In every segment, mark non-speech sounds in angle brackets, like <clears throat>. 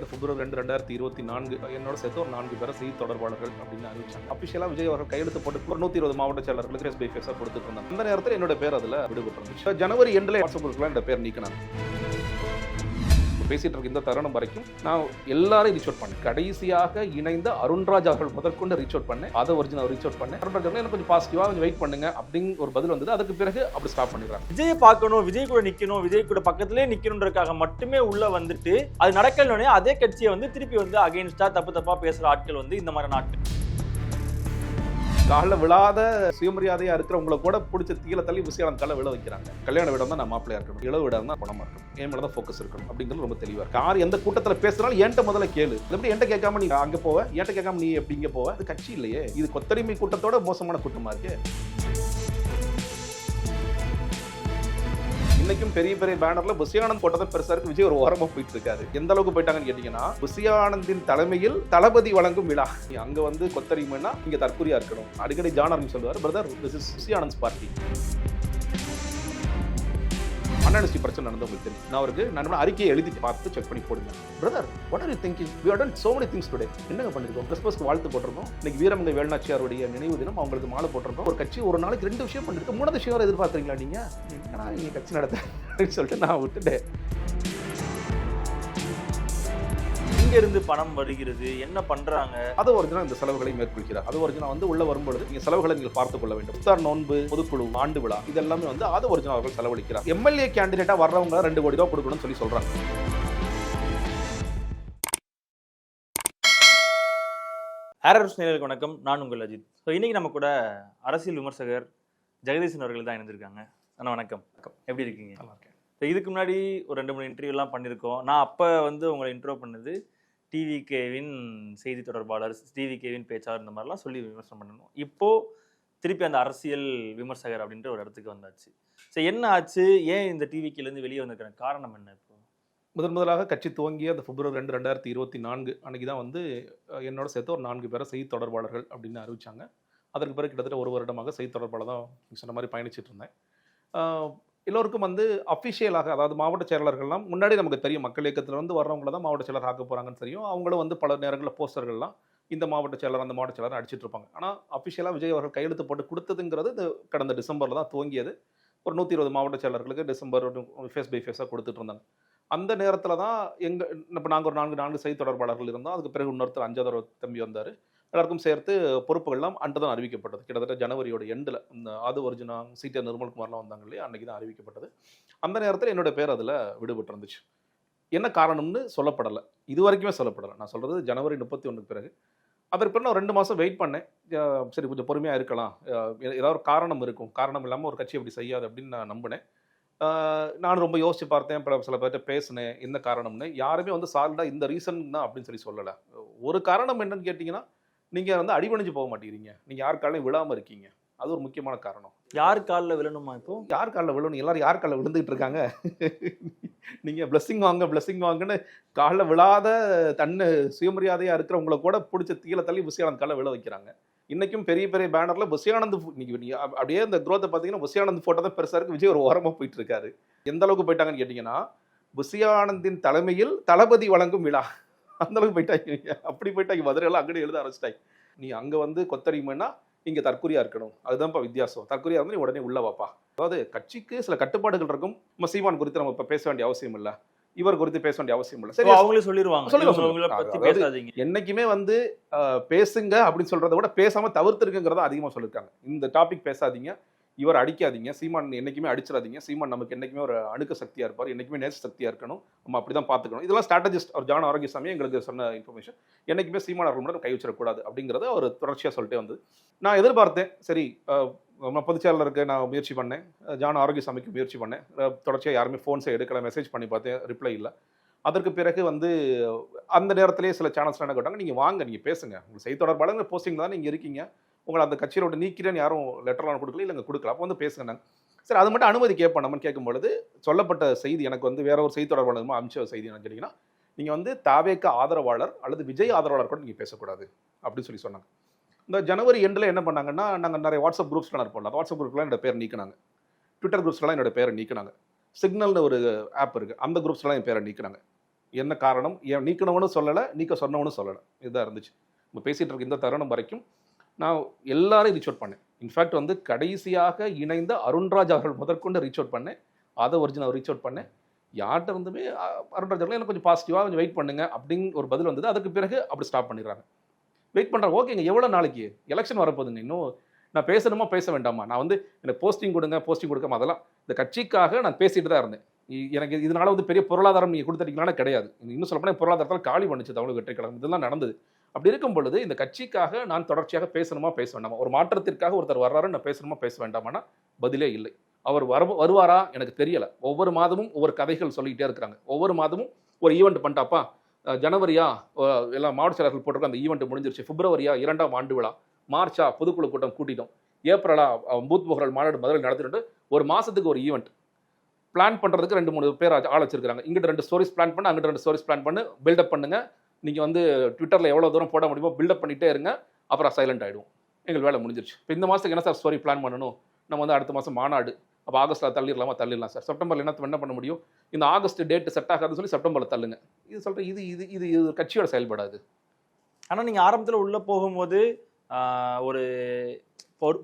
இந்த பிப்ரவரி ரெண்டு ரெண்டாயிரத்தி இருபத்தி நான்கு என்னோட சேர்த்து ஒரு நான்கு பேரை செய்தி தொடர்பாளர்கள் அப்படின்னு அறிவிச்சாங்க. அபிஷியலா விஜய் அவர்கள் கையெழுத்து போட்டு ஒரு நூத்தி இருபது மாவட்ட செயலர்களுக்கு ஃபேஸ் பை ஃபேஸாக கொடுத்துட்டு இருந்தாங்க. அந்த நேரத்தில் என்னோட பேர் அதில் விடுபட்டு இருந்துச்சு ஜனவரி எண்டில் வாட்ஸ்அப் குரூப்ல என்னோட பேர் நீக்கினாங்க. பேசிட்டு இருக்க இந்த தருணம் வரைக்கும் நான் எல்லாரும் ரீச் அவுட் பண்ணேன். கடைசியாக இணைந்த அருண்ராஜ் அவர்கள் முதற்கொண்டு ரீச் அவுட் பண்ணேன். அதை ஒரிஜினல் ரீச் அவுட் பண்ணேன். அருண்ராஜ் அவர்கள் எனக்கு கொஞ்சம் பாசிட்டிவாக கொஞ்சம் வெயிட் பண்ணுங்க அப்படிங்கிற ஒரு பதில் வந்தது. அதுக்கு பிறகு அப்படி ஸ்டாப் பண்ணிடுறாங்க. விஜய் பார்க்கணும் விஜய் கூட நிற்கணும் விஜய் கூட பக்கத்திலே நிற்கணுன்றக்காக மட்டுமே உள்ள வந்துட்டு அது நடக்கலனே அதே கட்சியை வந்து திருப்பி வந்து அகைன்ஸ்டா தப்பு தப்பா பேசுற ஆட்கள் வந்து இந்த மாதிரி நாட்கள். காலில் விழாத சுயமரியாதையா இருக்கிறவங்கள கூட பிடிச்ச தீல தள்ளி விஷயம் தலை விழ வைக்கிறாங்க. கல்யாண விடம் தான் நான் மாப்பிளையா இருக்கணும். இளவு விடம் தான் பணமா இருக்கணும். என் மேல தான் ஃபோக்கஸ் இருக்கணும் அப்படிங்கிறது ரொம்ப தெளிவா இருக்கு. யார் எந்த கூட்டத்தில் பேசுறாலும் என்கிட்ட முதல்ல கேளு. எப்படி என்கிட்ட கேட்காம நீ அங்க போவ? என்கிட்ட கேட்காம நீ எப்படி இங்க போவ? அது கட்சி இல்லையே. இது கொத்தடிமை கூட்டத்தோட மோசமான கூட்டமா இருக்கு. வரைக்கும் பெரிய பெரிய பேனர்ல புசியானந்த் போட்டதை பெருசா இருக்கு. விஜய் ஒரு ஓரமா போயிட்டு இருக்காரு எந்த அளவுக்கு போயிட்டாங்கன்னு கேட்டீங்கன்னா புசியானந்தின் தலைமையில் தளபதி வழங்கும் விழா. நீ அங்க வந்து கொத்தரிமைன்னா இங்க தற்கொலையா இருக்கணும். அடிக்கடி ஜான் சொல்லுவார். Brother this is Pusiyanand party அனானிஸ்டி பிரச்சனை நடந்து உங்களுக்கு தெரியும். நான் அவருக்கு நான் அறிக்கையை எழுதி பார்த்து செக் பண்ணி போடுங்க. Brother what are you thinking we done so many things today என்னங்க பண்ணிருக்கோம்? கிறிஸ்மஸ்க்கு வாழ்த்து போட்டிருக்கோம். இன்னைக்கு வீரமங்கை வேலுநாச்சியாருடைய நினைவு தினம் அவங்களுக்கு மாலை போட்டிருக்கோம். ஒரு கட்சி ஒரு நாளைக்கு ரெண்டு விஷயம் பண்ணிருக்கு. மூணாவது விஷயம் எதிர்பார்க்குறீங்களா நீங்க? ஏன்னா நீங்க கட்சி நடத்த அப்படின்னு சொல்லிட்டு நான் விட்டுட்டேன். இங்க இருந்து பணம் வருகிறது? என்ன பண்றாங்க? அது ஒரிஜினல் இந்த செலவுகளை மேற்கொள்கிறார். அது ஒரிஜினல் வந்து உள்ள வரும்பொழுது நீங்க செலவுகளை நீங்கள் பார்த்துக் கொள்ள வேண்டும். இஃப்தார் நோன்பு பொதுக்குழு ஆண்டு விழா இதெல்லாமே வந்து அது ஒரிஜினல் அவர்கள் செலவழிக்கிறார். எம்எல்ஏ கேண்டிடேட்டா வர்றவங்க ரெண்டு கோடி ரூபா கொடுக்கணும்னு சொல்லி சொல்றாங்க. ஆரர்ஸ் நேர்களுக்கு வணக்கம். நான் உங்கள் அஜித். ஸோ இன்னைக்கு நம்ம கூட அரசியல் விமர்சகர் ஜெகதீசன் அவர்கள் தான் இணைந்திருக்காங்க. அண்ணா வணக்கம். எப்படி இருக்கீங்க? ஸோ இதுக்கு முன்னாடி ஒரு ரெண்டு மூணு இன்டர்வியூலாம் பண்ணியிருக்கோம். நான் அப்போ வந்து உங்களை இன்ட்ரோ பண்ணது டிவிகேவின் செய்தி தொடர்பாளர் டிவிகேவின் பேச்சாளர் இந்த மாதிரிலாம் சொல்லி விமர்சனம் பண்ணணும். இப்போது திருப்பி அந்த அரசியல் விமர்சகர் அப்படின்ற ஒரு இடத்துக்கு வந்தாச்சு. ஸோ என்ன ஆச்சு? ஏன் இந்த டிவிக்கிலேருந்து வெளியே வந்திருக்கிற காரணம் என்ன இப்போ? முதன் முதலாக கட்சி துவங்கிய அந்த பிப்ரவரி ரெண்டு ரெண்டாயிரத்தி இருபத்தி நான்கு அன்னைக்கு தான் வந்து என்னோட சேர்த்து ஒரு நான்கு பேரை செய்தி தொடர்பாளர்கள் அப்படின்னு அறிவிச்சாங்க. அதற்கு பிறகு கிட்டத்தட்ட ஒரு வருடமாக செய்தி தொடர்பாளர் தான் சொன்ன மாதிரி பயணிச்சிட்டு இருந்தேன். எல்லோருக்கும் வந்து அஃபிஷியலாக அதாவது மாவட்ட செயலாளர்கள்லாம் முன்னாடி நமக்கு தெரியும். மக்கள் இயக்கத்தில் வந்து வர்றவங்கள தான் மாவட்ட செயலர் ஆக்க போகிறாங்கன்னு தெரியும். அவங்களும் வந்து பல நேரங்களில் போஸ்டர்கள்லாம் இந்த மாவட்ட செயலர் அந்த மாவட்ட செயலர் அடிச்சிட்டு இருப்பாங்க. ஆனால் அஃபிஷியலாக விஜய் அவர்கள் கையெழுத்து போட்டு கொடுத்ததுங்கிறது இது கடந்த டிசம்பரில் தான் துவங்கியது. ஒரு நூற்றி இருபது மாவட்ட செயலர்களுக்கு டிசம்பர் ஃபேஸ் பை ஃபேஸாக கொடுத்துட்டு இருந்தாங்க. அந்த நேரத்தில் தான் எங்கள் இப்போ நாங்கள் ஒரு நான்கு நான்கு செய்தி தொடர்பாளர்கள் இருந்தோம். அதுக்கு பிறகு இன்னொருத்தர் அஞ்சாவது ஒரு தம்பி வந்தார். எல்லாருக்கும் சேர்த்து பொறுப்புகள்லாம் அன்று தான் அறிவிக்கப்பட்டது. கிட்டத்தட்ட ஜனவரியோட எண்டில் இந்த ஆது ஒரிஜினா சீட்டர் நிர்மல்குமார்லாம் வந்தாங்க இல்லையா? அன்றைக்கி தான் அறிவிக்கப்பட்டது. அந்த நேரத்தில் என்னோட பேர் அதில் விடுபட்டு இருந்துச்சு என்ன காரணம்னு சொல்லப்படலை. இது வரைக்குமே சொல்லப்படலை. நான் சொல்கிறது ஜனவரி முப்பத்தி ஒன்றுக்கு பிறகு. அதற்கு பிறகு நான் ரெண்டு மாதம் வெயிட் பண்ணேன். சரி கொஞ்சம் பொறுமையாக இருக்கலாம். ஏதாவது ஒரு காரணம் இருக்கும். காரணம் இல்லாமல் ஒரு கட்சி அப்படி செய்யாது அப்படின்னு நான் நம்பினேன். நான் ரொம்ப யோசித்து பார்த்தேன். பல சில பேர்கிட்ட பேசினேன். என்ன காரணம்னு. யாருமே வந்து சால்டாக இந்த ரீசன் தான் அப்படின்னு சொல்லி சொல்லலை. ஒரு காரணம் என்னன்னு கேட்டிங்கன்னா நீங்கள் வந்து அடிபணிஞ்சு போக மாட்டேங்கிறீங்க. நீங்கள் யார் காலையும் விழாமல் இருக்கீங்க. அது ஒரு முக்கியமான காரணம். யார் காலில் விழணுமா இப்போ? யார் காலில் விழணும்? எல்லாரும் யார் காலில் விழுந்துகிட்டு இருக்காங்க? நீங்கள் blessing வாங்க blessing வாங்கன்னு காலில் விழாத தன்னை சுயமரியாதையாக இருக்கிறவங்கள கூட பிடிச்ச தீல தள்ளி புசியானந்த் காலில் விழ வைக்கிறாங்க. இன்னைக்கும் பெரிய பெரிய பேனரில் புசியானந்த் pho- இன்னைக்கு நீ அப்- அப்படியே இந்த growth பார்த்தீங்கன்னா புசியானந்த் ஃபோட்டோ தான் பெருசாக இருக்கு. விஜய் ஒரு ஓரமாக போயிட்டு இருக்காரு. எந்த அளவுக்கு போயிட்டாங்கன்னு கேட்டிங்கன்னா புசியானந்தின் தலைமையில் தளபதி வழங்கும் விழா. அந்த அளவுக்கு போயிட்டாங்க அப்படி போயிட்டாங்க மதுரையெல்லாம் அங்கடி எழுத ஆரம்பிச்சிட்டாங்க. நீ அங்கே வந்து கொத்தரிமைன்னா இங்கே தற்கொலையாக இருக்கணும். அதுதான்ப்பா வித்தியாசம். தற்கொலையாக இருந்தால் நீ உடனே உள்ள வாப்பா. அதாவது கட்சிக்கு சில கட்டுப்பாடுகள் இருக்கும். நம்ம சீமான் குறித்து நம்ம இப்போ பேச வேண்டிய அவசியம் இல்லை. இவர் குறித்து பேச வேண்டிய அவசியம் இல்லை. சரி அவங்களே சொல்லிடுவாங்க என்னைக்குமே வந்து பேசுங்க அப்படின்னு சொல்றதை விட பேசாம தவிர்த்துருக்குங்கிறத அதிகமாக சொல்லியிருக்காங்க இந்த டாபிக் பேசாதீங்க. இவர் அடிக்காதீங்க. சீமான் என்னைக்குமே அடிச்சிடாதீங்க. சீமான் நமக்கு என்னைக்குமே ஒரு அணுக்க சக்தியாக இருப்பார். என்றைக்குமே நேச சக்தியாக இருக்கணும். நம்ம அப்படி தான் பார்த்துக்கணும். இதெல்லாம் ஸ்ட்ராட்டஜிஸ்ட் ஒரு ஜான் ஆரோக்கியசாமி எங்களுக்கு சொன்ன இன்ஃபர்மேஷன் என்றைக்குமே சீமான் அவர்கள் மட்டும் கை வச்சிடக்கூடாது அப்படிங்கிறத அவர் தொடர்ச்சியாக சொல்லிட்டே வந்தது. நான் எதிர்பார்த்தேன். சரி பொதுச்செயலருக்கு நான் முயற்சி பண்ணேன். ஜான் ஆரோக்கியசாமிக்கு முயற்சி பண்ணேன். தொடர்ச்சியாக யாருமே ஃபோன்ஸை எடுக்கல மெசேஜ் பண்ணி பார்த்தேன். ரிப்ளை இல்லை. அதற்கு பிறகு வந்து அந்த நேரத்திலேயே சில சேனல்ஸ் என்ன கேட்டாங்க நீங்கள் வாங்க நீங்கள் பேசுங்க. உங்கள் செய்தி தொடர்பாளர் போஸ்டிங் தான் நீங்கள் இருக்கீங்க. உங்களை அந்த கட்சியில விட்டு நீக்கிறேன்னு யாரும் லெட்டர்லாம் கொடுக்கல இல்லைங்க கொடுக்கல. அப்போ வந்து பேசுங்க சரி அது மட்டும் அனுமதி கேட்போம் நம்ம கேட்கும் பொழுது சொல்லப்பட்ட செய்தி எனக்கு வந்து வேற ஒரு செய்தி தொடர்பாளர் அமிச்ச செய்தி என்னன்னு கேட்டிங்கன்னா நீங்கள் வந்து தாவேக்க ஆதரவாளர் அல்லது விஜய் ஆதரவாளர் கூட நீங்கள் பேசக்கூடாது அப்படின்னு சொல்லி சொன்னாங்க. இந்த ஜனவரி எண்டில் என்ன பண்ணாங்கன்னா நாங்கள் நிறைய வாட்ஸ்அப் குரூப்ஸ்லாம் இருப்போம் அந்த வாட்ஸ்அப் குரூப்லாம் என்னோட பேர் நீக்கினாங்க. ட்விட்டர் குரூப்ஸ்லாம் என்னோட பேரை நீக்கினாங்க. சிக்னல்னு ஒரு ஆப் இருக்குது அந்த குரூப்ஸ்லாம் என் பேரை நீக்கினாங்க. என்ன காரணம்? ஏன் நீக்கணும்னு சொல்லலை நீக்க சொன்னவனும் சொல்லலை. இதுதான் இருந்துச்சு. நம்ம பேசிகிட்டு இருக்க இந்த தருணம் வரைக்கும் நான் எல்லாரும் ரீச் அவுட் பண்ணேன். இன்ஃபேக்ட் வந்து கடைசியாக இணைந்த அருண்ராஜ் அவர்கள் முதற்கொண்டு ரீச் அவுட் பண்ணேன். அதை ஒரிஜினல் ரீச் அவுட் பண்ணேன். யார்கிட்ட இருந்துமே அருண்ராஜ் அவர்கள் எனக்கு கொஞ்சம் பாசிட்டிவாக கொஞ்சம் வெயிட் பண்ணுங்க அப்படின்னு ஒரு பதில் வந்தது. அதுக்கு பிறகு அப்படி ஸ்டாப் பண்ணிடுறாங்க. வெயிட் பண்ணுறாங்க ஓகேங்க எவ்வளோ நாளைக்கு? எலெக்ஷன் வரப்போகுதுங்க இன்னும். நான் பேசணுமா? பேச வேண்டாமா? நான் வந்து எனக்கு போஸ்டிங் கொடுங்க போஸ்டிங் கொடுக்காம அதெல்லாம். இந்த கட்சிக்காக நான் பேசிட்டு தான் இருந்தேன். எனக்கு இதனால வந்து பெரிய பொருளாதாரம் நீங்கள் கொடுத்துட்டீங்கன்னா கிடையாது. இன்னும் சொல்லப்போனால் பொருளாதாரத்தால் காலி பண்ணிச்சு தமிழக வெற்றி கழகம் இதெல்லாம் நடந்தது. அப்படி இருக்கும் பொழுது இந்த கட்சிக்காக நான் தொடர்ச்சியாக பேசணுமா பேச வேண்டாமா? ஒரு மாற்றத்திற்காக ஒருத்தர் வர்றாரு நான் பேசணுமா பேச வேண்டாமான்னா பதிலே இல்லை. அவர் வர வருவாரா? எனக்கு தெரியலை. ஒவ்வொரு மாதமும் ஒவ்வொரு கதைகள் சொல்லிக்கிட்டே இருக்கிறாங்க. ஒவ்வொரு மாதமும் ஒரு ஈவெண்ட் பண்ணிட்டாப்பா ஜனவரியா எல்லா மாவட்ட செயலர்கள் போட்டிருக்க அந்த ஈவெண்ட் முடிஞ்சிருச்சு. பிப்ரவரியா இரண்டாம் ஆண்டு விழா. மார்ச்சா பொதுக்குழு கூட்டம் கூட்டிட்டோம். ஏப்ரலா பூத் முகரல் மாநாடு மதுரையில் நடத்திட்டு ஒரு மாதத்துக்கு ஒரு ஈவெண்ட் பிளான் பண்ணுறதுக்கு ரெண்டு மூணு பேர் ஆள் வச்சிருக்காங்க இங்கிட்ட ரெண்டு ஸ்டோரிஸ் பிளான் பண்ணு அங்கிட்ட ரெண்டு ஸ்டோரிஸ் பிளான் பண்ணு பில்டப் பண்ணுங்க. நீங்கள் வந்து ட்விட்டரில் எவ்வளோ தூரம் போட முடியுமோ பில்டப் பண்ணிட்டே இருங்க. அப்புறம் சைலண்ட் ஆகிடும் எங்கள் வேலை முடிஞ்சிருச்சு. இப்போ இந்த மாதத்துக்கு என்ன சார் ஸ்டோரி பிளான் பண்ணணும்? நம்ம வந்து அடுத்த மாதம் மாநாடு. அப்போ ஆகஸ்ட்டில் தள்ளிடலாமா? தள்ளிடலாம் சார் செப்டம்பரில் என்ன என்ன பண்ண முடியும்? இந்த ஆகஸ்ட் டேட் செட் ஆகாதுன்னு சொல்லி செப்டம்பரில் தள்ளுங்க. இது சொல்கிறேன் இது இது இது இது கட்சியோட செயல்படாது. ஆனால் நீங்கள் ஆரம்பத்தில் உள்ளே போகும்போது ஒரு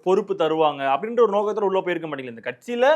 பொறுப்பு தருவாங்க அப்படின்ற ஒரு நோக்கத்தில் உள்ளே போயிருக்க மாட்டீங்களா. இந்த கட்சியில்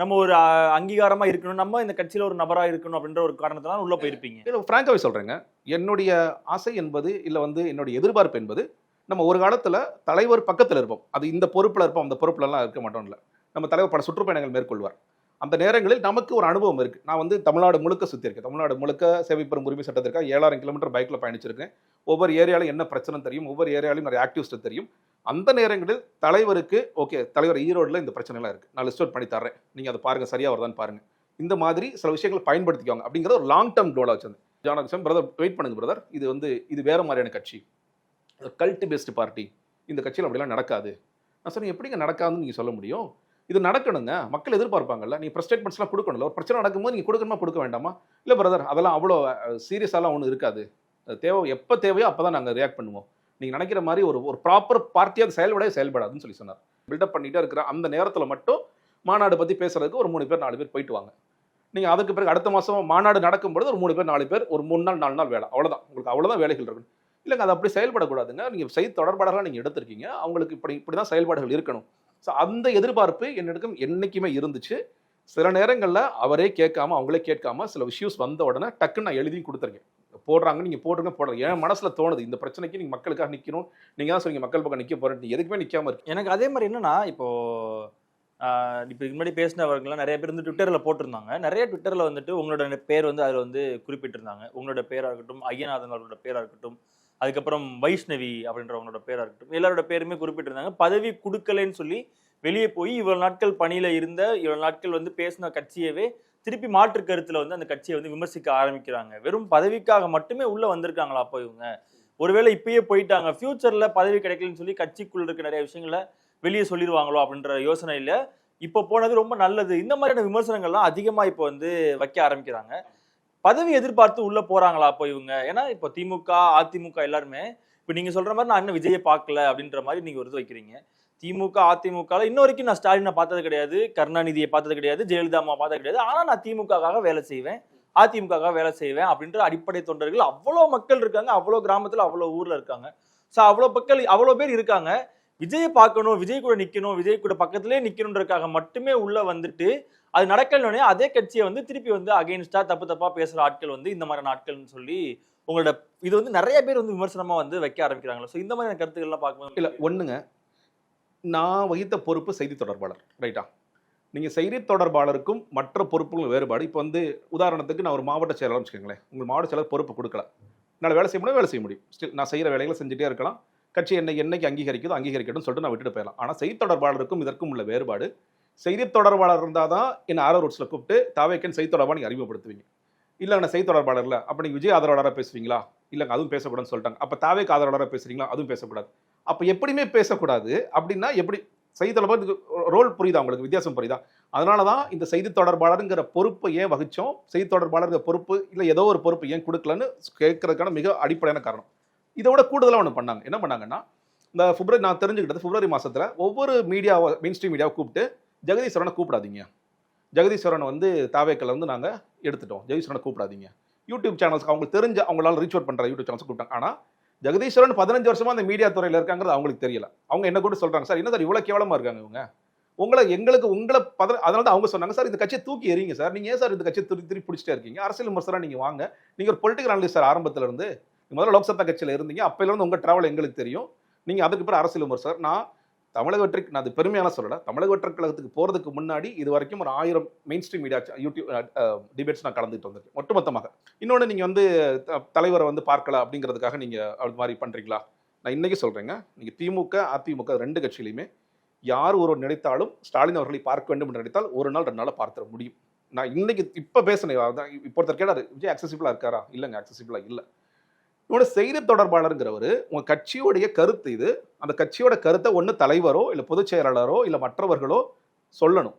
நம்ம ஒரு அங்கீகாரமா இருக்கணும். நம்ம இந்த கட்சியில ஒரு நபரா இருக்கணும் அப்படின்ற ஒரு காரணத்தினால உள்ள போயிருப்பீங்க. இல்லை ஃப்ராங்காகவே சொல்கிறேங்க என்னுடைய ஆசை என்பது இல்லை வந்து என்னுடைய எதிர்பார்ப்பு என்பது நம்ம ஒரு காலத்தில் தலைவர் பக்கத்தில் இருப்போம். அது இந்த பொறுப்பில் இருப்போம் அந்த பொறுப்புலலாம் இருக்க மாட்டோம் நம்ம தலைவர் பல சுற்றுப்பயணங்கள் மேற்கொள்வார். அந்த நேரங்களில் நமக்கு ஒரு அனுபவம் இருக்குது நான் வந்து தமிழ்நாடு முழுக்க சுற்றியிருக்கேன் தமிழ்நாடு முழுக்க சேவைப்பெறும் உரிமை சட்டத்திற்காக ஏழாயிரம் கிலோமீட்டர் பைக்கில் பயணிச்சிருக்கேன். ஒவ்வொரு ஏரியாவில் என்ன பிரச்சனை தெரியும் ஒவ்வொரு ஏரியாலையும் நிறைய ஆக்டிவிஸ்ட் தெரியும். அந்த நேரங்களில் தலைவருக்கு ஓகே தலைவர் ஈரோடில் இந்த பிரச்சனைலாம் இருக்குது நான் லிஸ்ட் அவுட் பண்ணி தரேன் நீங்கள் அதை பாருங்கள் சரியாக வருதான்னு பாருங்கள் இந்த மாதிரி சில விஷயங்களை பயன்படுத்திக்கோங்க அப்படிங்கிற ஒரு லாங் டேர்ம் கோலாக வச்சிருந்தேன். ஜானகிஷன் பிரதர் வெயிட் பண்ணுங்க பிரதர் இது வந்து இது வேறு மாதிரியான கட்சி. கல்ட் பேஸ்டு பார்ட்டி இந்த கட்சியில் அப்படிலாம் நடக்காது. நான் சொன்னேன் எப்படிங்க நடக்காதுன்னு நீங்கள் சொல்ல முடியும்? இது நடக்கணுங்க. மக்கள் எதிர்பார்ப்பாங்கல்ல. நீ ப்ரெஸ் ஸ்டேட்மெண்ட்ஸ்லாம் கொடுக்கணும்ல. ஒரு பிரச்சனை நடக்கும்போது நீங்கள் கொடுக்கணுமா கொடுக்க வேண்டாமா? இல்லை பிரதர் அதெல்லாம் அவ்வளோ சீரியஸாலாம் ஒன்றும் இருக்காது. தேவை எப்போ தேவையோ அப்போ தான் நாங்கள் ரியாக்ட் பண்ணுவோம். நீங்கள் நினைக்கிற மாதிரி ஒரு ஒரு ப்ராப்பர் பார்ட்டியாக அது செயல்படவே செயல்படாதுன்னு சொல்லி சொன்னார். பில்டப் பண்ணிட்டே இருக்கிற அந்த நேரத்தில் மட்டும் மாநாடு பற்றி பேசுறதுக்கு ஒரு மூணு பேர் நாலு பேர் போயிட்டு வாங்க. நீங்கள் அதுக்கு பிறகு அடுத்த மாதம் மாநாடு நடக்கும்பொழுது ஒரு மூணு பேர் நாலு பேர் ஒரு மூணு நாள் நாலு நாள் வேலை. அவ்வளோதான் உங்களுக்கு அவ்வளோதான் வேலைகள் இருக்கும் இல்லைங்க அது அப்படி செயல்படக்கூடாதுங்க. நீங்கள் செய்தி தொடர்பாடலாம் நீங்கள் எடுத்திருக்கீங்க. அவங்களுக்கு இப்படி இப்படி தான் செயல்பாடுகள் இருக்கணும். ஸோ அந்த எதிர்பார்ப்பு என்னிடம் என்றைக்குமே இருந்துச்சு. சில நேரங்களில் அவரே கேட்காம அவங்களே கேட்காம சில இஷ்யூஸ் வந்த உடனே டக்குன்னு நான் எழுதியும் கொடுத்துருக்கேன். போடுறாங்க நீங்கள் போடுங்க போடுறது என் மனசில் தோணுது இந்த பிரச்சனைக்கு நீங்கள் மக்களுக்காக நிற்கணும் நீங்கள் தான் சொல்லுங்கள் மக்கள் பக்கம் நிற்க போகிறேன் எதுக்குமே நிற்காம இருக்கு. எனக்கு அதே மாதிரி என்னன்னா இப்போ இப்போ முன்னாடி பேசினவர்கள்லாம் நிறைய பேர் வந்து ட்விட்டரில் போட்டிருந்தாங்க. நிறைய ட்விட்டரில் வந்துட்டு உங்களோட பேர் வந்து அதில் வந்து குறிப்பிட்டிருந்தாங்க. உங்களோட பேராக இருக்கட்டும் ஐயநாதன் அவர்களோட பேராக இருக்கட்டும் அதுக்கப்புறம் வைஷ்ணவி அப்படின்றவங்களோட பேராக இருக்கட்டும் எல்லாரோட பேருமே குறிப்பிட்டிருந்தாங்க. பதவி கொடுக்கலன்னு சொல்லி வெளியே போய் இவ்வளோ நாட்கள் பணியில் இருந்த இவ்வளோ நாட்கள் வந்து பேசின கட்சியவே திருப்பி மாற்று கருத்துல வந்து அந்த கட்சியை வந்து விமர்சிக்க ஆரம்பிக்கிறாங்க. வெறும் பதவிக்காக மட்டுமே உள்ள வந்திருக்காங்களா அப்போ இவங்க? ஒருவேளை இப்பயே போயிட்டாங்க. ஃபியூச்சர்ல பதவி கிடைக்கலன்னு சொல்லி கட்சிக்குள்ள இருக்க நிறைய விஷயங்களை வெளியே சொல்லிடுவாங்களோ அப்படின்ற யோசனையில இப்போ போனது ரொம்ப நல்லது. இந்த மாதிரியான விமர்சனங்கள்லாம் அதிகமா இப்போ வந்து வைக்க ஆரம்பிக்கிறாங்க. பதவி எதிர்பார்த்து உள்ள போறாங்களா அப்போ இவங்க? ஏன்னா இப்போ திமுக அதிமுக எல்லாருமே இப்போ நீங்க சொல்ற மாதிரி நான் இன்னும் விஜயை பார்க்கல அப்படின்ற மாதிரி நீங்க ஒரு இது வைக்கிறீங்க. திமுக அதிமுக இன்ன வரைக்கும் நான் ஸ்டாலினை பார்த்தது கிடையாது கருணாநிதியை பார்த்தது கிடையாது ஜெயலலிதா அம்மா பார்த்தது கிடையாது. ஆனா நான் திமுகக்காக வேலை செய்வேன் அதிமுகக்காக வேலை செய்வேன் அப்படின்ற அடிப்படை தொண்டர்கள் அவ்வளோ மக்கள் இருக்காங்க அவ்வளோ கிராமத்துல அவ்வளோ ஊர்ல இருக்காங்க. ஸோ அவ்வளோ மக்கள் அவ்வளோ பேர் இருக்காங்க. விஜயை பார்க்கணும் விஜய் கூட நிக்கணும் விஜய் கூட பக்கத்திலே நிக்கணுன்றதுக்காக மட்டுமே உள்ள வந்துட்டு அது நடக்கலனே அதே கட்சியை வந்து திருப்பி வந்து அகைன்ஸ்டா தப்பு தப்பா பேசுற ஆட்கள் வந்து இந்த மாதிரி ஆட்கள்னு சொல்லி உங்களோட இது வந்து நிறைய பேர் வந்து விமர்சனமா வந்து வைக்க ஆரம்பிக்கிறாங்களா ஸோ இந்த மாதிரியான கருத்துக்கள்லாம் பார்க்கணும் இல்லை ஒன்றுங்க நான் வகித்த பொறுப்பு செய்தி தொடர்பாளர் ரைட்டா நீங்கள் செய்தி தொடர்பாளருக்கும் மற்ற பொறுப்புகளும் வேறுபாடு. இப்போ வந்து உதாரணத்துக்கு நான் ஒரு மாவட்ட செயலாளர் வச்சுக்கோங்களேன். உங்கள் மாவட்ட செயலர் பொறுப்பு கொடுக்கல. என்னால் வேலை செய்ய முடியும்? வேலை செய்ய முடியும். ஸ்டில் நான் செய்கிற வேலைகளை செஞ்சுட்டே இருக்கலாம். கட்சி என்னை என்னைக்கு அங்கீகரிக்குதோ அங்கீகரிக்கட்டும் சொல்லிட்டு நான் விட்டுட்டு போயிடலாம். ஆனால் செய்தி தொடர்பாளருக்கும் இதற்கும் உள்ள வேறுபாடு செய்தி தொடர்பாளர் இருந்தால் தான் என்னை ஆரோ ரூட்ஸில் கூப்பிட்டு தாவேக்கன் செய்தி தொடர்பாக நீங்கள் அறிமுகப்படுத்துவீங்க. இல்லை நான் செய்தி தொடர்பாளர் இல்லை. அப்போ நீங்கள் விஜய் ஆதரவாளராக பேசுவீங்களா? இல்லைங்க அதுவும் பேசக்கூடாதுன்னு சொல்லிட்டாங்க. அப்போ தாவேக்கு ஆதரவாளராக பேசுறீங்களா? அதுவும் பேசக்கூடாது. அப்போ எப்படியுமே பேசக்கூடாது. அப்படின்னா எப்படி செய்தி தொடர்பாளருக்கு ரோல் புரியுதா உங்களுக்கு? வித்தியாசம் புரியுதா? அதனால தான் இந்த செய்தி தொடர்பாளருங்கிற பொறுப்பை ஏன் வகிச்சோம்? செய்தி தொடர்பாளருங்கிற பொறுப்பு இல்லை ஏதோ ஒரு பொறுப்பு ஏன் கொடுக்கலன்னு கேட்கறதுக்கான மிக அடிப்படையான காரணம். இதை விட கூடுதலாக ஒன்று பண்ணாங்க. என்ன பண்ணாங்கன்னா இந்த பிப்ரவரி நான் தெரிஞ்சுக்கிட்டது பிப்ரவரி மாதத்தில் ஒவ்வொரு மீடியாவை மெயின் ஸ்ட்ரீம் மீடியாவை கூப்பிட்டு ஜெகதீஸ்வரனை கூப்பிடாதீங்க. ஜெகதீஸ்வரனை வந்து தாவேக்கல்ல வந்து நாங்கள் எடுத்துட்டோம். ஜெகதீஸ்வரனை கூப்பிடாதீங்க. யூடியூப் சேனல்ஸ்க்கு அவங்களுக்கு தெரிஞ்ச அவங்களால ரீச் அவுட் பண்ணுற யூடியூப் சேனல்ஸ் கூப்பிட்டாங்க. ஆனால் ஜெகதீஸ்வரன் பதினஞ்சு வருஷமா அந்த மீடியா துறையில் இருக்காங்கிறது அவங்களுக்கு தெரியல. அவங்க என்ன கூட சொல்றாங்க? சார் என்ன சார் இவ்வளவு கேவலமா இருக்காங்க இவங்க? உங்களை எங்களுக்கு உங்களை பத அதனால தான் அவங்க சொன்னாங்க சார் இந்த கட்சியை தூக்கி எறிங்க சார். நீங்கள் ஏன் சார் இந்த கட்சியை திருப்பி திருப்பி பிடிச்சிட்டே இருக்கீங்க? அரசியல் விமர்சனம் நீங்கள் வாங்க. நீங்கள் ஒரு பொலிட்டிக்கல் அனலிஸ்ட் சார் ஆரம்பத்தில் இருந்து முதல்ல லோக்சபா கட்சியில் இருந்தீங்க. அப்போலேருந்து உங்கள் ட்ராவல் எங்களுக்கு தெரியும். நீங்கள் அதுக்கு பிறகு அரசியல் விமர்சகர். நான் தமிழக வெற்றி நான் அது பெருமையான சொல்லலை. தமிழக வெற்றி கழகத்துக்கு போகிறதுக்கு முன்னாடி இது வரைக்கும் ஒரு ஆயிரம் mainstream media YouTube debates நான் கலந்துட்டு வந்திருக்கேன். ஒட்டுமொத்தமாக. இன்னொன்று நீங்கள் வந்து த- தலைவரை வந்து பார்க்கல அப்படிங்கிறதுக்காக நீங்கள் அது மாதிரி பண்ணுறீங்களா நான் இன்னைக்கு சொல்கிறேங்க நீங்கள் திமுக அதிமுக ரெண்டு கட்சியிலையுமே யார் ஒரு நினைத்தாலும் ஸ்டாலின் அவர்களை பார்க்க வேண்டும் என்று நினைத்தால் ஒரு நாள் ரெண்டு நாளாக பார்த்துட முடியும். நான் இன்றைக்கி இப்போ பேசினேன். அதான் இப்போ ஒருத்தர் கேட்டார் விஜய் அக்சசிபிளாக இருக்காரா? இல்லைங்க அக்சசிபிளாக இல்லை. இவனோட செய்தி தொடர்பாளருங்கிறவர் உங்கள் கட்சியோடைய கருத்து இது. அந்த கட்சியோட கருத்தை ஒன்று தலைவரோ இல்லை பொதுச் செயலாளரோ இல்லை மற்றவர்களோ சொல்லணும்.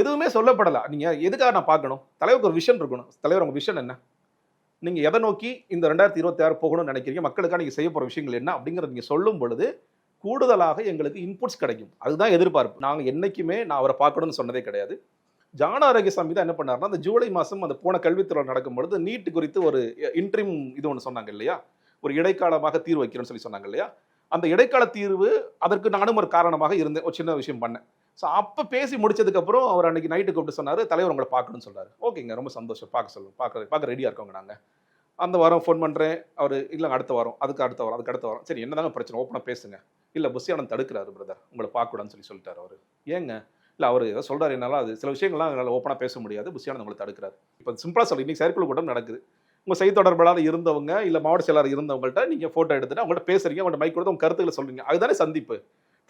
எதுவுமே சொல்லப்படலை. நீங்கள் எதுக்காக நான் பார்க்கணும்? தலைவருக்கு ஒரு விஷன் இருக்கணும். தலைவர் உங்கள் விஷன் என்ன? நீங்கள் எதை நோக்கி இந்த ரெண்டாயிரத்தி இருபத்தி ஆறு போகணும்னு நினைக்கிறீங்க? மக்களுக்காக நீங்கள் செய்ய போகிற விஷயங்கள் என்ன? அப்படிங்கிறத நீங்கள் சொல்லும் பொழுது கூடுதலாக எங்களுக்கு இன்புட்ஸ் கிடைக்கும். அதுதான் எதிர்பார்ப்பு. நாங்கள் என்றைக்குமே நான் அவரை பார்க்கணும்னு சொன்னதே கிடையாது. ஜான ஆரோக்கியசாமி தான் என்ன பண்ணாருன்னா அந்த ஜூலை மாதம் அந்த போன கல்வித்துறை நடக்கும் பொழுது நீட் குறித்து ஒரு இன்ட்ரிம் இது ஒன்று சொன்னாங்க இல்லையா? ஒரு இடைக்காலமாக தீர்வு வைக்கிறேன்னு சொல்லி சொன்னாங்க இல்லையா? அந்த இடைக்கால தீர்வு அதற்கு நானும் ஒரு காரணமாக இருந்தேன் ஒரு சின்ன விஷயம் பண்ணேன். ஸோ அப்போ பேசி முடிச்சதுக்கப்புறம் அவர் அன்னைக்கு நைட்டு கூப்பிட்டு சொன்னார் தலைவர் உங்களை பார்க்கணும்னு சொன்னார் ஓகேங்க ரொம்ப சந்தோஷம். பார்க்க சொல்லுவோம் பார்க்க பார்க்க ரெடியாக இருக்கோங்க நாங்கள் அந்த வாரம் ஃபோன் பண்ணுறேன் அவர் இல்லை அடுத்த வாரம் அதுக்கு அடுத்த வாரம் அதுக்கு அடுத்த வாரம். சரி என்னதாங்க பிரச்சனை? ஓப்பனாக பேசுங்க. இல்லை புஷியானந்த் தடுக்கிறாரு பிரதர் உங்களை பார்க்கக்கூடாதுன்னு சொல்லி சொல்லிட்டார் அவர். ஏங்க? இல்லை அவர் ஏதோ சொல்கிறார் என்னால் அது சில விஷயங்கள்லாம் என்னால் ஓப்பனாக பேச முடியாது. புஷியானந்த் உங்களை தடுக்கிறார். இப்போ சிம்பிளாக சொல்லி இன்றைக்கி செயற்குழு கூட்டம் நடக்குது. உங்கள் செய்தி தொடர்பாளர் இருந்தவங்க இல்லை மாவட்ட செயலாளர் இருந்தவங்கள்ட்ட நீங்கள் ஃபோட்டோ எடுத்துட்டு அவங்கள்ட்ட பேசுறீங்க அவங்கள்ட்ட மைக் கொடுத்து உங்கள் கருத்துக்களை சொல்கிறீங்க அதுதானே சந்திப்பு.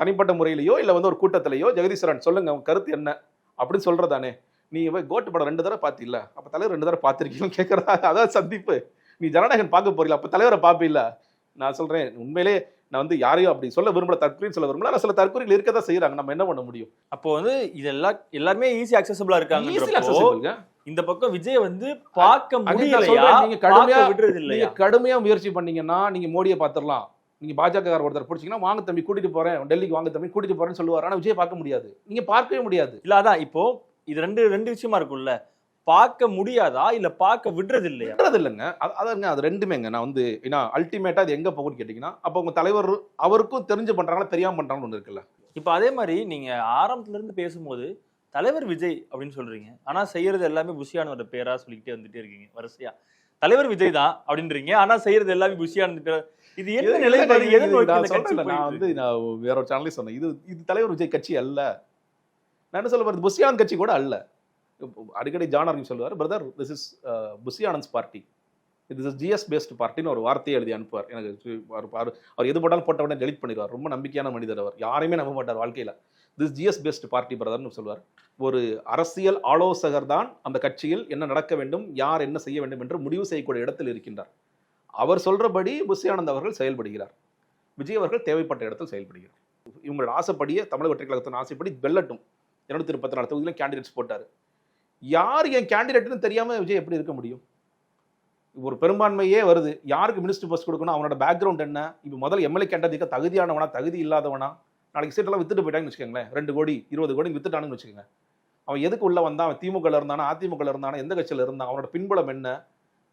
தனிப்பட்ட முறையிலையோ இல்லை வந்து ஒரு கூட்டத்திலையோ ஜெகதீஸ்வரன் சொல்லுங்க உங்க கருத்து என்ன? அப்படின்னு சொல்கிறதானே நீ போய் கோட்டு படம் ரெண்டு தடவை பார்த்தில்ல? அப்போ தலைவர் ரெண்டு தடவை பார்த்துருக்கீங்கன்னு <laughs> கேட்குறதா அதான் சந்திப்பு. நீ ஜனநாயகன் பார்க்க போறீங்களா அப்போ தலைவரை பார்ப்பில்ல? நான் சொல்கிறேன் உண்மையிலே நான் வந்து யாரையும் அப்படி சொல்ல விரும்பல. தற்கொலைன்னு சொல்ல விரும்பல. ஆனா சில தற்கொலைகள் இருக்க தான் செய்யறாங்க நம்ம என்ன பண்ண முடியும்? அப்போ வந்து இதெல்லாம் எல்லாருமே ஈஸி அக்சசபிளா இருக்காங்க. இந்த பக்கம் விஜய் வந்து பார்க்க முடியலையா? நீங்க கடுமையா- விடுறது நீங்க இல்லையா கடுமையா முயற்சி பண்ணீங்கன்னா நீங்க மோடியை பார்த்துடலாம். நீங்க பாஜக ஒருத்தர் பிடிச்சீங்கன்னா வாங்க தம்பி கூட்டிட்டு போறேன். டெல்லிக்கு வாங்க தம்பி கூட்டிட்டு போறேன்னு சொல்லுவார். ஆனா விஜய் பார்க்க முடியாது. நீங்க பார்க்கவே முடியாது. இல்ல அதான். இப்போ இது ரெண்டு ரெண்டு விஷயமா இருக்கும்ல. பார்க்க முடியாதா? இல்ல பார்க்க விடுறது இல்லையா விடுறது இல்லைங்க அது- அதாங்க அது ரெண்டுமேங்க. நான் வந்து ஏன்னா அல்டிமேட்டா அது எங்க போகும்னு கேட்டீங்கன்னா அப்போ உங்க தலைவர் அவருக்கும் தெரிஞ்சு பண்றாங்களா தெரியாம பண்றாங்கன்னு ஒண்ணு இருக்குல்ல. இப்போ அதே மாதிரி நீங்க ஆரம்பத்துல இருந்து பேசும்போது தலைவர் விஜய் அப்படின்னு சொல்றீங்க. ஆனா செய்யறது எல்லாமே புஷியானோட பேரா சொல்லிக்கிட்டே வந்துட்டே இருக்கீங்க வரிசையா. தலைவர் விஜய் தான் அப்படின்றீங்க. ஆனா செய்யறது எல்லாமே புஷியானது பேரா. இது என்ன நிலைப்பாடு? நான் வந்து நான் வேற ஒரு சேனலே சொன்னேன். இது இது தலைவர் விஜய் கட்சி அல்ல. நான் என்ன சொல்ல போறது? புஷியானந்த் கட்சி கூட அல்ல. அடிக்கடி ஜான் சொல்லுவார் brother this is Pushiyanand party இது இஸ் ஜிஎஸ் பேஸ்ட் பார்ட்டின்னு ஒரு வார்த்தையை எழுதி அனுப்புவார். எனக்கு அவர் அவர் எது போட்டாலும் போட்ட உடனே டெலிட் பண்ணிடுவார். ரொம்ப நம்பிக்கையான மனிதர் அவர். யாரையுமே நம்ப மாட்டார் வாழ்க்கையில். திஸ் ஜிஎஸ் பேஸ்ட் பார்ட்டி பிரதர்னு சொல்லுவார். ஒரு அரசியல் ஆலோசகர் தான் அந்த கட்சியில் என்ன நடக்க வேண்டும் யார் என்ன செய்ய வேண்டும் என்று முடிவு செய்யக்கூடிய இடத்தில் இருக்கின்றார். அவர் சொல்கிறபடி புசியானந்த் அவர்கள் செயல்படுகிறார். விஜய் அவர்கள் தேவைப்பட்ட இடத்தில் செயல்படுகிறார். இவங்களோட ஆசைப்படியே தமிழக வெற்றி கழகத்தின் ஆசைப்படி வெல்லட்டும் இருநூத்தி முப்பத்தி நாலு தொகுதியிலும் கேண்டிடேட்ஸ் போட்டார். யார் என் கேண்டிடேட்னு தெரியாமல் விஜய் எப்படி இருக்க முடியும்? ஒரு பெரும்பான்மையே வருது. யாருக்கு மினிஸ்டர் பஸ் கொடுக்கணும்? அவனோட பேக்ரவுண்ட் என்ன? இப்போ முதல்ல எம்எல்ஏ கேண்டதுக்கு தகுதியானவனா தகுதி இல்லாதவனா? நாளைக்கு சீட்டெல்லாம் வித்துட்டு போயிட்டாங்கன்னு வச்சுக்கோங்களேன். ரெண்டு கோடி இருபது கோடி வித்துட்டானுன்னு வச்சுக்கோங்க. அவன் எதுக்கு உள்ள வந்தான்? அவன் திமுகல இருந்தானா அதிமுகல இருந்தானா எந்த கட்சியில் இருந்தான்? அவனோட பின்புலம் என்ன?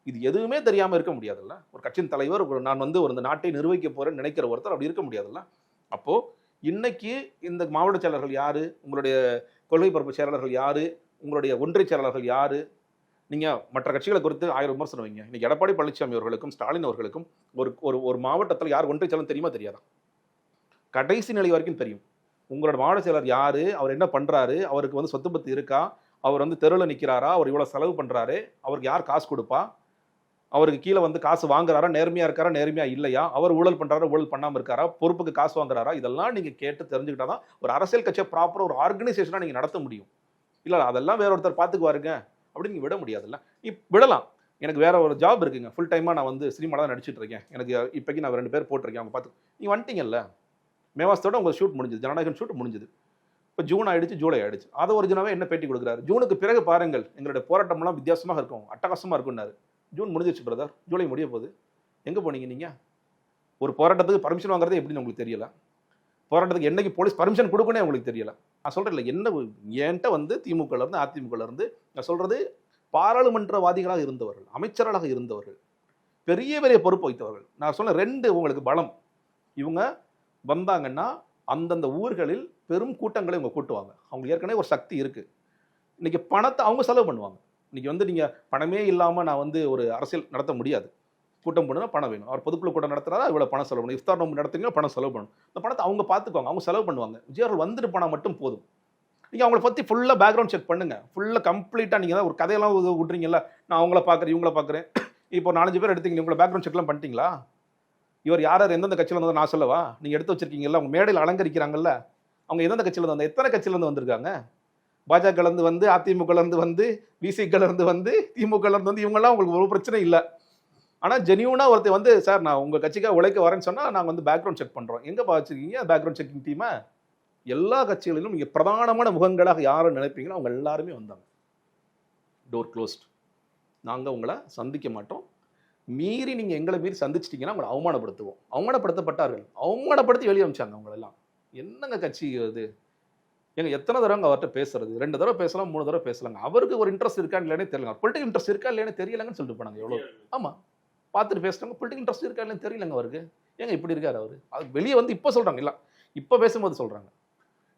இது எதுவுமே தெரியாமல் இருக்க முடியாதுல்ல? ஒரு கட்சியின் தலைவர் ஒரு நான் வந்து ஒரு இந்த நாட்டை நிர்வகிக்க போகிறேன்னு நினைக்கிற ஒருத்தர் அப்படி இருக்க முடியாதுல்ல? அப்போது இன்னைக்கு இந்த மாவட்ட செயலர்கள் யார்? உங்களுடைய கொள்கை பரப்பு செயலாளர்கள் யார்? உங்களுடைய ஒன்றிய செயலாளர்கள் யாரு? நீங்கள் மற்ற கட்சிகளை குறித்து ஆயிரம் விமர்சனம் வைங்க. இன்னைக்கு எடப்பாடி பழனிசாமி அவர்களுக்கும் ஸ்டாலின் அவர்களுக்கும் ஒரு ஒரு ஒரு மாவட்டத்தில் யார் ஒன்றிய செயலர் தெரியுமா தெரியாதான் கடைசி நிலை வரைக்கும் தெரியும். உங்களோட மாவட்ட செயலர் யார்? அவர் என்ன பண்ணுறாரு அவருக்கு வந்து சொத்து பத்து இருக்கா? அவர் வந்து தெருவில் நிற்கிறாரா அவர் இவ்வளோ செலவு பண்ணுறாரு அவருக்கு யார் காசு கொடுப்பா? அவருக்கு கீழே வந்து காசு வாங்குறாரா? நேர்மையாக இருக்காரா? நேர்மையாக இல்லையா? அவர் ஊழல் பண்ணுறாரா ஊழல் பண்ணாமல் இருக்காரா? பொறுப்புக்கு காசு வாங்குறாரா? இதெல்லாம் நீங்கள் கேட்டு தெரிஞ்சுக்கிட்டாதான் ஒரு அரசியல் கட்சியை ப்ராப்பராக ஒரு ஆர்கனைசேஷனாக நீங்கள் நடத்த முடியும். இல்லை அதெல்லாம் வேற ஒருத்தர் பார்த்துக்குவாருங்க அப்படின்னு நீங்கள் விட முடியாதுல்ல. இப் விடலாம். எனக்கு வேற ஒரு ஜாப் இருக்குங்க. ஃபுல் டைமாக நான் வந்து சினிமா தான் நடிச்சிட்டு இருக்கேன் எனக்கு இப்போக்கி நான் ரெண்டு பேர் போட்டிருக்கேன். அவங்க பார்த்து நீ வந்துட்டீங்கல்ல? மே மாசத்தோட ஷூட் முடிஞ்சது. ஜனநாயகன் ஷூட் முடிஞ்சது. இப்போ ஜூன் ஆயிடுச்சு ஜூலை ஆயிடுச்சு. அதை ஒரிஜினாவே என்ன பேட்டி கொடுக்குறாரு? ஜூனுக்கு பிறகு பாருங்கள். எங்களுடைய போராட்டம்லாம் வித்தியாசமாக இருக்கும். அட்டகாசமாக இருக்கும்னாரு. ஜூன் முடிஞ்சிச்சு பிரதர் ஜூலை முடிய போகுது. எங்கே போனீங்க நீங்கள் ஒரு போராட்டத்துக்கு பர்மிஷன் வாங்குறது எப்படின்னு உங்களுக்கு தெரியல. போராட்டத்துக்கு என்னைக்கு போலீஸ் பர்மிஷன் கொடுக்கணும் உங்களுக்கு தெரியல. நான் சொல்றேன்ல என்ன என்கிட்ட வந்து திமுகலேருந்து அதிமுகலேருந்து இருந்து நான் சொல்கிறது பாராளுமன்றவாதிகளாக இருந்தவர்கள் அமைச்சர்களாக இருந்தவர்கள் பெரிய பெரிய பொறுப்பு வைத்தவர்கள். நான் சொன்ன ரெண்டு உங்களுக்கு பலம். இவங்க வந்தாங்கன்னா அந்தந்த ஊர்களில் பெரும் கூட்டங்களை இவங்க கூட்டுவாங்க. அவங்க ஏற்கனவே ஒரு சக்தி இருக்குது இன்றைக்கி பணத்தை அவங்க செலவு பண்ணுவாங்க. இன்றைக்கி வந்து நீங்கள் பணமே இல்லாமல் நான் வந்து ஒரு அரசியல் நடத்த முடியாது. கூட்டம் போடணும்னா பணம் வேணும். அவர் பொதுக்குழு கூட்டம் நடத்துறதா இவ்வளோ பணம் செலவு பண்ணணும். இஃப்தார் நோம்பு நடத்துறீங்க பணம் செலவு பண்ணணும். இந்த பணத்தை அவங்க பார்த்துக்குவாங்க. அவங்க செலவு பண்ணுவாங்க. விஜயர்கள் வந்துட்டு போனால் மட்டும் போதும். நீங்கள் அவங்கள பற்றி ஃபுல்லாக பேக்ரவுண்ட் செக் பண்ணுங்க. ஃபுல்லாக கம்ப்ளீட்டாக நீங்கள் தான் ஒரு கதையெல்லாம் வி- விட்றீங்கல்ல நான் அவங்கள பார்க்குறேன் இவங்கள பார்க்குறேன். இப்போ நாலஞ்சு பேர் எடுத்தீங்க. உங்களை பேக்ரவுண்ட் செக்லாம் பண்ணிட்டீங்களா? இவர் யார் யார் எந்தெந்த கட்சியில் வந்தது நான் சொல்லவா? நீங்கள் எடுத்து வச்சிருக்கீங்கல்ல? அவங்க மேடையில் அலங்கரிக்கிறாங்கல்ல? அவங்க எந்தெந்த கட்சியில் இருந்து எத்தனை கட்சியிலேருந்து வந்திருக்காங்க? பாஜகலேருந்து வந்து அதிமுகலேருந்து வந்து விசிக வந்து திமுகலேருந்து வந்து இவங்கெல்லாம் உங்களுக்கு ஒரு பிரச்சனை இல்லை. ஆனால் ஜெனியூனாக ஒருத்தர் வந்து சார் நான் உங்கள் கட்சிக்காக உழைக்க வரேன்னு சொன்னால் நாங்கள் வந்து பேக்ரவுண்ட் செக் பண்ணுறோம் எங்கே வச்சிருக்கீங்க? பேக்ரவுண்ட் செக்கிங் டீமை எல்லா கட்சிகளிலும் நீங்கள் பிரதானமான முகங்களாக யாரை நினைப்பீங்களோ அவங்க எல்லாருமே வந்தாங்க. டோர் க்ளோஸ்ட் நாங்கள் உங்களை சந்திக்க மாட்டோம். மீறி நீங்கள் எங்களை மீறி சந்திச்சிட்டிங்கன்னா உங்களை அவமானப்படுத்துவோம். அவமானப்படுத்தப்பட்டார்கள். அவமானப்படுத்தி வெளியே அமிச்சாங்க அவங்களெல்லாம் என்னங்க கட்சி இது? ஏங்க எத்தனை தடவை அங்கே அவர்கிட்ட பேசுறது? ரெண்டு தடவை பேசலாம் மூணு தடவை பேசலாங்க. அவருக்கு ஒரு இன்ட்ரெஸ்ட் இருக்கா இல்லையானே தெரியல பொலிட்டிக்கல் இன்ட்ரெஸ்ட் இருக்கா இல்லையானே தெரியலங்கன்னு சொல்லிட்டு போனாங்க எவ்வளோ ஆமாம் பார்த்துட்டு பேசுகிறாங்க பொலிட்டிக்கல் இன்ட்ரெஸ்ட் இருக்கா இல்லைன்னு தெரியலங்க அவருக்கு. ஏங்க இப்படி இருக்கார் அவர்? அது வெளியே வந்து இப்போ சொல்கிறாங்க இல்லை இப்போ பேசும்போது சொல்கிறாங்க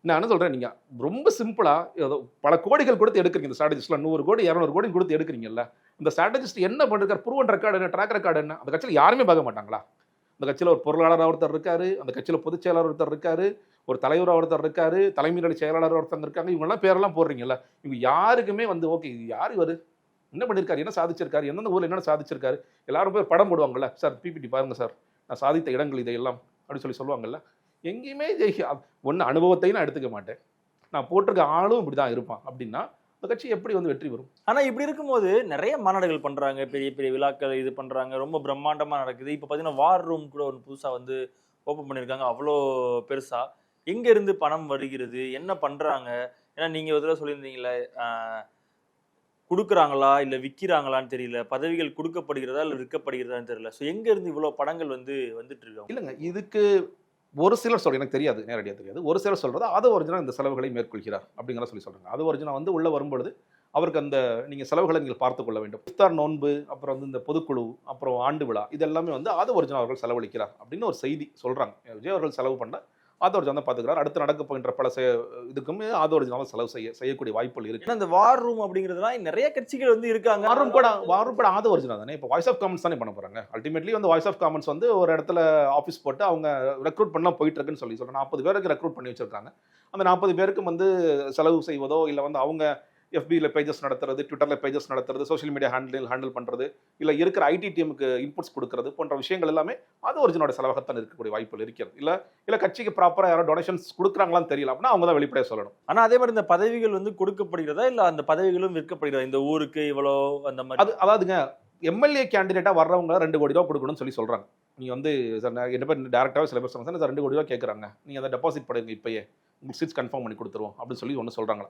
நான் என்ன சொல்கிறேன் நீங்கள் ரொம்ப சிம்பிளாக ஏதோ பல கோடிகள் கொடுத்து எடுக்கிறீங்க. இந்த ஸ்ட்ராட்டஜிஸ்ட்லாம் நூறு கோடி இரநூறு கோடி கொடுத்து எடுக்கிறீங்கல்ல. இந்த ஸ்ட்ராட்டஜிஸ்ட் என்ன பண்ணிருக்காரு? ப்ரூவன் ரெக்கார்டு என்ன? ட்ராக் ரெக்கார்டு என்ன? அந்த கட்சியில் யாருமே பார்க்க மாட்டாங்களா? அந்த கட்சியில் ஒரு பொருளாளர் ஒருத்தர் இருக்காரு. அந்த கட்சியில் பொதுச் செயலாளர் ஒருத்தர் இருக்காரு. ஒரு தலைவர் ஒருத்தர் இருக்காரு. தலைமையில செயலாளர் ஒருத்தர் இருக்காங்க. இவங்கெல்லாம் பேரெல்லாம் போடுறீங்கல்ல. இவங்க யாருக்குமே வந்து ஓகே இது யார் இவர்? என்ன பண்ணியிருக்காரு என்ன சாதிச்சிருக்காரு? எந்தெந்த ஊரில் என்ன சாதிச்சிருக்காரு? எல்லாரும் போய் படம் போடுவாங்கல்ல? சார் பிபிடி பாருங்க சார். நான் சாதித்த இடங்கள் இதையெல்லாம் அப்படின்னு சொல்லி சொல்லுவாங்கல்ல? எங்கேயுமே ஜெயிக்க ஒன்று அனுபவத்தையும் நான் எடுத்துக்க மாட்டேன். நான் போட்டிருக்க ஆளும் இப்படி தான் இருப்பான். அப்படின்னா அந்த கட்சி எப்படி வந்து வெற்றி பெறும்? ஆனால் இப்படி இருக்கும்போது நிறைய மாநாடுகள் பண்ணுறாங்க பெரிய பெரிய விழாக்கள் இது பண்ணுறாங்க ரொம்ப பிரம்மாண்டமாக நடக்குது. இப்போ பார்த்தீங்கன்னா வார் ரூம் கூட ஒன்று புதுசாக வந்து ஓப்பன் பண்ணியிருக்காங்க அவ்வளோ பெருசாக எங்கேருந்து பணம் வருகிறது? என்ன பண்ணுறாங்க ஏன்னா நீங்கள் ஒரு தடவை சொல்லியிருந்தீங்களே கொடுக்குறாங்களா? இல்லை விற்கிறாங்களான்னு தெரியல. பதவிகள் கொடுக்கப்படுகிறதா இல்லை விற்கப்படுகிறதான்னு தெரியல. ஸோ எங்கேருந்து இவ்வளோ படங்கள் வந்து வந்துட்டு இருக்கோம் இல்லைங்க இதுக்கு ஒரு சிலர் சொல்ல எனக்கு தெரியாது நேரடியாக தெரியாது. ஒரு சிலர் சொல்கிறது அது ஒரிஜினல் இந்த செலவுகளை மேற்கொள்கிறார் அப்படிங்கிற சொல்லி சொல்கிறாங்க அது ஒரிஜினல் வந்து உள்ளே வரும்பொழுது அவருக்கு அந்த நீங்கள் செலவுகளை நீங்கள் பார்த்து கொள்ள வேண்டும். இஃப்தார் நோன்பு அப்புறம் வந்து இந்த பொதுக்குழு அப்புறம் ஆண்டு விழா இது எல்லாமே வந்து அது ஒரிஜினல் அவர்கள் செலவழிக்கிறார் அப்படின்னு ஒரு செய்தி சொல்கிறாங்க விஜய் அவர்கள் செலவு பண்ண ஆதோ ஒரிஜினல் தான் பார்த்துக்கிறார். அடுத்து நடக்க போகின்ற பல இதுக்குமே ஆதோ ஒரிஜினல் செலவு செய்ய செய்யக்கூடிய வாய்ப்புகள் இருக்கு. ஏன்னா இந்த வார் ரூம் அப்படிங்கிறதுலாம் நிறைய கட்சிகள் வந்து இருக்காங்க. வாரும் கூட வாரும் கூட ஆத ஒரிஜினல் தானே? இப்போ வாய்ஸ் ஆஃப் காமன்ஸ் தானே பண்ண போறாங்க. அல்டிமேட்லி வந்து வாய்ஸ் ஆஃப் காமன்ஸ் வந்து ஒரு இடத்துல ஆஃபீஸ் போட்டு அவங்க ரெக்ரூட் பண்ணலாம் போயிட்டு இருக்குன்னு சொல்லி சொல்றாங்க. நாற்பது பேருக்கு ரெக்ரூட் பண்ணி வச்சிருக்காங்க. அந்த நாற்பது பேருக்கு வந்து செலவு செய்வதோ இல்லை வந்து அவங்க எஃபியில் பேஜஸ் நடத்துறது ட்விட்டரில் பேஜஸ் நடத்துறது சோஷியல் மீடியா ஹேண்டில் ஹேண்டில் பண்ணுறது இல்லை இருக்கிற ஐடி டீமுக்கு இன்புட்ஸ் கொடுக்கறது போன்ற விஷயங்கள் எல்லாமே அது ஒரிஜினோட செலவாகத்தான் இருக்கக்கூடிய வாய்ப்புகள் இருக்கிறது. இல்லை இல்லை கட்சிக்கு ப்ராப்பராக யாரோ டொனேஷன்ஸ் கொடுக்குறாங்களான்னு தெரியல அப்படின்னா அவங்க தான் வெளிப்படையாக சொல்லணும். ஆனா அதே மாதிரி இந்த பதவிகள் வந்து கொடுக்கப்படுகிறதா இல்ல அந்த பதவிகளும் விற்கப்படுகிறதா? இந்த ஊருக்கு இவ்வளோ அந்த மாதிரி. அது அதாவதுங்க எம்எல்ஏ கேண்டிடேட்டாக வர்றவங்க ரெண்டு கோடி ரூபா கொடுக்கணும்னு சொல்லி சொல்கிறாங்க நீங்கள் வந்து என்ன பேர் டேரெக்டாகவே சில பேர் சொன்னாங்க சார் ரெண்டு கோடி ரூபா கேட்குறாங்க நீங்கள் அதை டெபாசிட் பண்ணுங்க இப்பயே. உங்களுக்கு சீட்ஸ் கன்ஃபார்ம் பண்ணி கொடுத்துருவோம் அப்படின்னு சொல்லி ஒன்று சொல்கிறாங்களா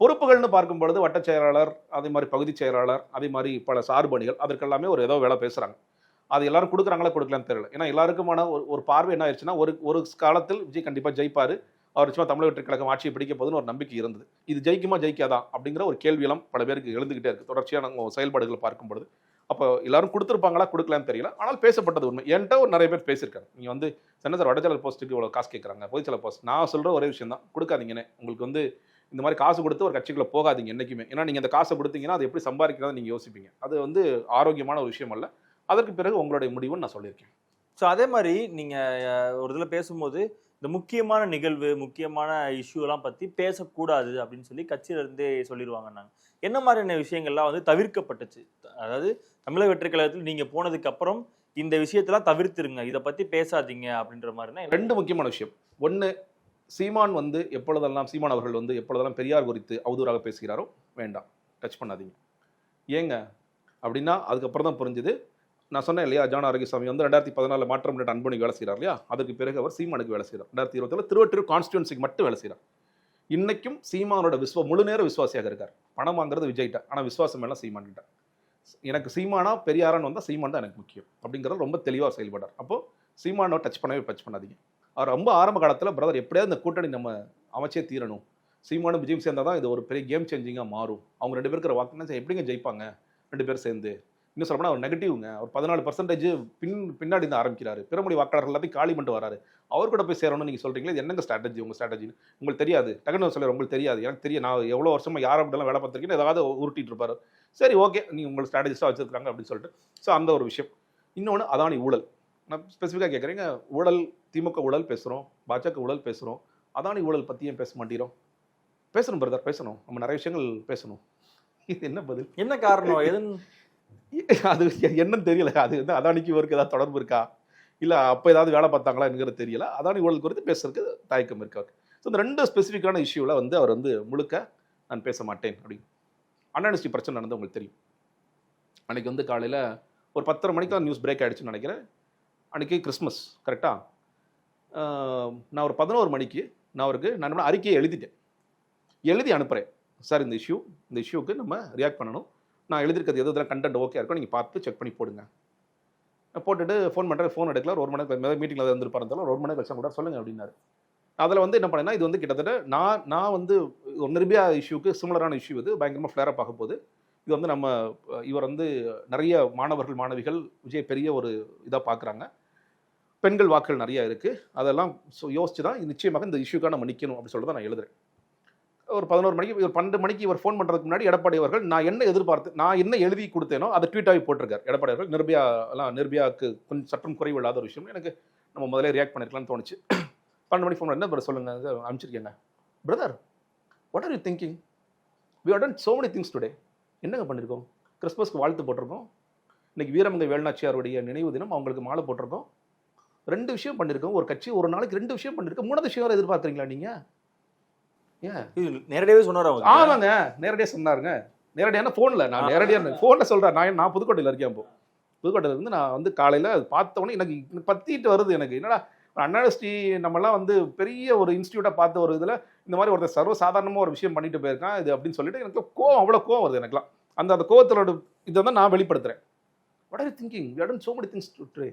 பொறுப்புகள்னு பார்க்கும் பொழுது வட்டச் செயலாளர் அதே மாதிரி பகுதிச் செயலாளர் அதே மாதிரி பல சார்பணிகள் அதற்கெல்லாமே ஒரு ஏதோ வேலை பேசுகிறாங்க அது எல்லாரும் கொடுக்குறாங்களா கொடுக்கலான்னு தெரியல. ஏன்னா எல்லாருக்குமான ஒரு ஒரு பார்வை என்ன ஆயிடுச்சுன்னா ஒரு ஒரு காலத்தில் விஜய் கண்டிப்பாக ஜெயிப்பார். அவர் சும்மா தமிழக வெற்றி கழகம் ஆட்சியை பிடிக்க போதுன்னு ஒரு நம்பிக்கை இருந்தது. இது ஜெயிக்குமா ஜெயிக்காதா அப்படிங்கிற ஒரு கேள்வியெல்லாம் பல பேருக்கு எழுந்துகிட்டே இருக்குது தொடர்ச்சியான நம்ம செயல்பாடுகளை பார்க்கும் பொழுது. அப்போ எல்லாரும் கொடுத்துருப்பாங்களா கொடுக்கலான்னு தெரியல. ஆனால் பேசப்பட்டது உண்மை. என்கிட்ட ஒரு நிறைய பேர் பேசியிருக்காங்க. நீங்கள் வந்து சென்னை சார் போஸ்ட்டுக்கு இவ்வளோ காசு கேட்குறாங்க பொதுச்சலர் போஸ்ட். நான் சொல்கிற ஒரே விஷயம் தான் கொடுக்காதீங்கன்னு. உங்களுக்கு வந்து இந்த மாதிரி காசு கொடுத்து ஒரு கட்சிக்குள்ள போகாதீங்க என்றைக்குமே ஏன்னா நீங்கள் அந்த காசை கொடுத்தீங்கன்னா அது எப்படி சம்பாதிக்கிறதா நீங்கள் யோசிப்பீங்க. அது வந்து ஆரோக்கியமான ஒரு விஷயம் அல்ல. அதற்கு பிறகு உங்களுடைய முடிவுன்னு நான் சொல்லியிருக்கேன். ஸோ அதே மாதிரி நீங்க அஹ், ஒரு இதில் பேசும்போது இந்த முக்கியமான நிகழ்வு முக்கியமான இஷ்யூ எல்லாம் பத்தி பேசக்கூடாது அப்படின்னு சொல்லி கட்சியில இருந்தே சொல்லிடுவாங்க நாங்க என்ன மாதிரியான விஷயங்கள்லாம் வந்து தவிர்க்கப்பட்டுச்சு? அதாவது தமிழக வெற்றி கழகத்தில் நீங்க போனதுக்கு அப்புறம் இந்த விஷயத்தெல்லாம் தவிர்த்துருங்க. இதை பத்தி பேசாதீங்க அப்படின்ற மாதிரினா ரெண்டு முக்கியமான விஷயம். ஒன்று சீமான் வந்து எப்பொழுதெல்லாம் சீமான் அவர்கள் வந்து எப்பொழுதெல்லாம் பெரியார் குறித்து அவதூறாக பேசுகிறாரோ வேண்டாம். டச் பண்ணாதீங்க. ஏங்க? அப்படின்னா அதுக்கப்புறம் தான் புரிஞ்சுது. நான் சொன்னேன் இல்லையா ஜான ஆரோக்கியசாமி வந்து ரெண்டாயிரத்தி பதினாலில் மாற்றம் பண்ணிட்டு அன்பனுக்கு வேலை செய்கிறார் இல்லையா? அதுக்கு பிறகு அவர் சீமானுக்கு வேலை செய்கிறார் ரெண்டாயிரத்தி இருபத்தில் திருவற்றூர் கான்ஸ்டியூன்சிக்கு மட்டும் வேலை செய்கிறார் இன்னைக்கும் சீமானோட விஸ்வ முழு நேர விசுவாசியாக இருக்கார். பணம் வாங்குறது விஜய்கிட்ட ஆனால் விசுவாசம் எல்லாம் சீமான் கிட்ட. எனக்கு சீமானா பெரியாரான்னு வந்தால் சீமான் தான் எனக்கு முக்கியம். அப்படிங்கிறது ரொம்ப தெளிவாக செயல்படார் அப்போது சீமானோ டச் பண்ணவே டச் பண்ணாதீங்க. அவர் ரொம்ப ஆரம்ப காலத்தில் பிரதர் எப்படியாவது இந்த கூட்டணி நம்ம அமைச்சே தீரணும். சீமானும் விஜயம் சேர்ந்தா தான் இது ஒரு பெரிய கேம் சேஞ்சிங்காக மாறும். அவங்க ரெண்டு பேருக்கு வாக்குனா எப்படிங்க ஜெயிப்பாங்க? ரெண்டு பேரும் சேர்ந்து. இன்னும் சொல்லப்போனா அவர் நெகட்டிவ்ங்க ஒரு பதினாலு பர்சன்டேஜ் பின் பின்னாடி இருந்து ஆரம்பிக்கிறாரு. பிறமொழி வாக்காளர்கள் எல்லாத்தையும் காலி பண்ணிட்டு வராரு. அவர் கூட போய் சேரணும்னு நீங்கள் சொல்கிறீங்களா இது என்னங்க ஸ்ட்ராட்டஜி உங்கள் ஸ்ட்ராட்டஜின்னு உங்களுக்கு தெரியாது. டக்குனு சொல்லுற உங்களுக்கு தெரியாது. எனக்கு தெரியும். நான் எவ்வளோ வருஷமாக யார் அப்படிலாம் வேலை பார்த்துருக்கேன் ஏதாவது உருட்டிட்டு இருப்பார். சரி ஓகே நீங்கள் உங்களுக்கு ஸ்ட்ராட்டஜிஸ்டாக வச்சிருக்காங்க அப்படின்னு சொல்லிட்டு. ஸோ அந்த ஒரு விஷயம். இன்னொன்று அதானி ஊழல். நான் ஸ்பெசிஃபிக்காக கேட்குறேங்க ஊழல் திமுக ஊழல் பேசுகிறோம் பாஜக ஊழல் பேசுகிறோம் அதானி ஊழல் பற்றி ஏன் பேச மாட்டேங்கிறோம் பேசணும் பிரதர் பேசணும். நம்ம நிறைய விஷயங்கள் பேசணும். இது என்ன பதில்? என்ன காரணம்? எதுன்னு <laughs> அது என்னன்னு தெரியல. அது வந்து அதானிக்கு இவருக்கு ஏதாவது தொடர்பு இருக்கா? இல்லை அப்போ ஏதாவது வேலை பார்த்தாங்களா என்கிறது தெரியல. அதானி ஊழல் குறித்து பேசுறதுக்கு தயக்கம் இருக்கு அவருக்கு. ஸோ இந்த ரெண்டு ஸ்பெசிஃபிக்கான இஷ்யூவில் வந்து அவர் வந்து முழுக்க நான் பேச மாட்டேன் அப்படி அன்ஆனஸ்டி பிரச்சனை நடந்து உங்களுக்கு தெரியும். அன்னைக்கு வந்து காலையில் ஒரு பத்தரை மணிக்கு தான் நியூஸ் பிரேக் ஆயிடுச்சுன்னு நினைக்கிறேன். அன்னைக்கு கிறிஸ்மஸ் கரெக்டாக நான் ஒரு பதினோரு மணிக்கு நான் அவருக்கு நான் என்ன அறிக்கையை எழுதிட்டேன். எழுதி அனுப்புகிறேன் சார் இந்த இஷ்யூ இந்த இஷ்யூக்கு நம்ம ரியாக்ட் பண்ணணும். நான் எழுதிருக்கிறது எது இதெல்லாம் கண்டென்ட் ஓகே இருக்கும் நீங்கள் பார்த்து செக் பண்ணி போடுங்க. நான் போட்டுட்டு ஃபோன் பண்ணுறேன் ஃபோன் எடுக்கல ஒரு மணி நேரம் மீட்டிங்கில் இருந்திருப்பாரு இருந்தாலும் ஒரு மணி நேரம் கழிச்சா கூட சொல்லுங்கள் அப்படின்னாரு. அதில் வந்து என்ன பண்ணேன்னா இது வந்து கிட்டத்தட்ட நான் நான் வந்து ஒரு நிர்பயா இஷ்யூக்கு சிமிலரான இஷ்யூ இது பயங்கரமாக ஃப்ளேரப் ஆக போகுது. இது வந்து நம்ம இவர் வந்து நிறைய மாணவர்கள் மாணவிகள் விஜய் பெரிய ஒரு இதாக பார்க்குறாங்க பெண்கள் வாக்குகள் நிறையா இருக்குது அதெல்லாம் ஸோ யோசிச்சு தான் நிச்சயமாக இந்த இஷ்யூக்காக நம்ம நிற்கணும் அப்படின்னு சொல்லிட்டு தான் நான் எழுதுறேன். ஒரு பதினோரு மணிக்கு ஒரு பன்னெண்டு மணிக்கு இவர் ஃபோன் பண்ணுறதுக்கு முன்னாடி எடப்பாடி அவர்கள் நான் என்ன எதிர்பார்த்து நான் என்ன எழுதி கொடுத்தேனோ அதை ட்வீட்டாகி போட்டிருக்கார். எடப்பாடி அவர்கள் நிர்பயா எல்லாம் நிர்பயாவுக்கு கொஞ்சம் சற்றும் குறைவு இல்லாத ஒரு விஷயம் எனக்கு நம்ம முதல்ல ரியாக்ட் பண்ணிருக்கலாம்னு தோணுச்சு. பன்னெண்டு மணிக்கு ஃபோன் என்ன பிரதர் சொல்லுங்க? அனுப்பிச்சிருக்கேன் அனுப்பிச்சிருக்கேங்க brother what are you thinking we are done so many things today என்னங்க பண்ணியிருக்கோம்? கிறிஸ்மஸ்க்கு வாழ்த்து போட்டிருக்கோம். இன்னைக்கு வீரமங்கை வேலுநாச்சியாருடைய நினைவு தினம் அவங்களுக்கு மாலை போட்டிருக்கோம். ரெண்டு விஷயம் பண்ணியிருக்கோம். ஒரு கட்சி ஒரு நாளைக்கு ரெண்டு விஷயம் பண்ணியிருக்கோம். மூணாவது விஷயம் வேற எதிர்பார்க்குறீங்களா நீங்கள் ஏன்? இது நேரடியாவே சொன்னார் அவங்க? ஆமாங்க. நேரடியாக சொன்னாருங்க. நேரடியான ஃபோனில் நான் நேரடியாக ஃபோனில் சொல்கிறேன் நான் நான் புதுக்கோட்டையில் இருக்கேன் இப்போ புதுக்கோட்டையில இருந்து நான் வந்து காலையில் அது பார்த்த உடனே எனக்கு பத்திட்டு வருது எனக்கு. என்னடா? அன்னாஸ்டி நம்மலாம் வந்து பெரிய ஒரு இன்ஸ்டியூட்டாக பார்த்த ஒரு இதில் இந்த மாதிரி ஒருத்தர் சர்வ சாதாரணமாக ஒரு விஷயம் பண்ணிட்டு போயிருக்கான் இது அப்படின்னு சொல்லிட்டு எனக்கு கோவம் அவ்வளோ கோவம் வருது எனக்குலாம் அந்த அந்த கோவத்தோட இதை தான் நான் வெளிப்படுத்துகிறேன் what are thinking we done so many things today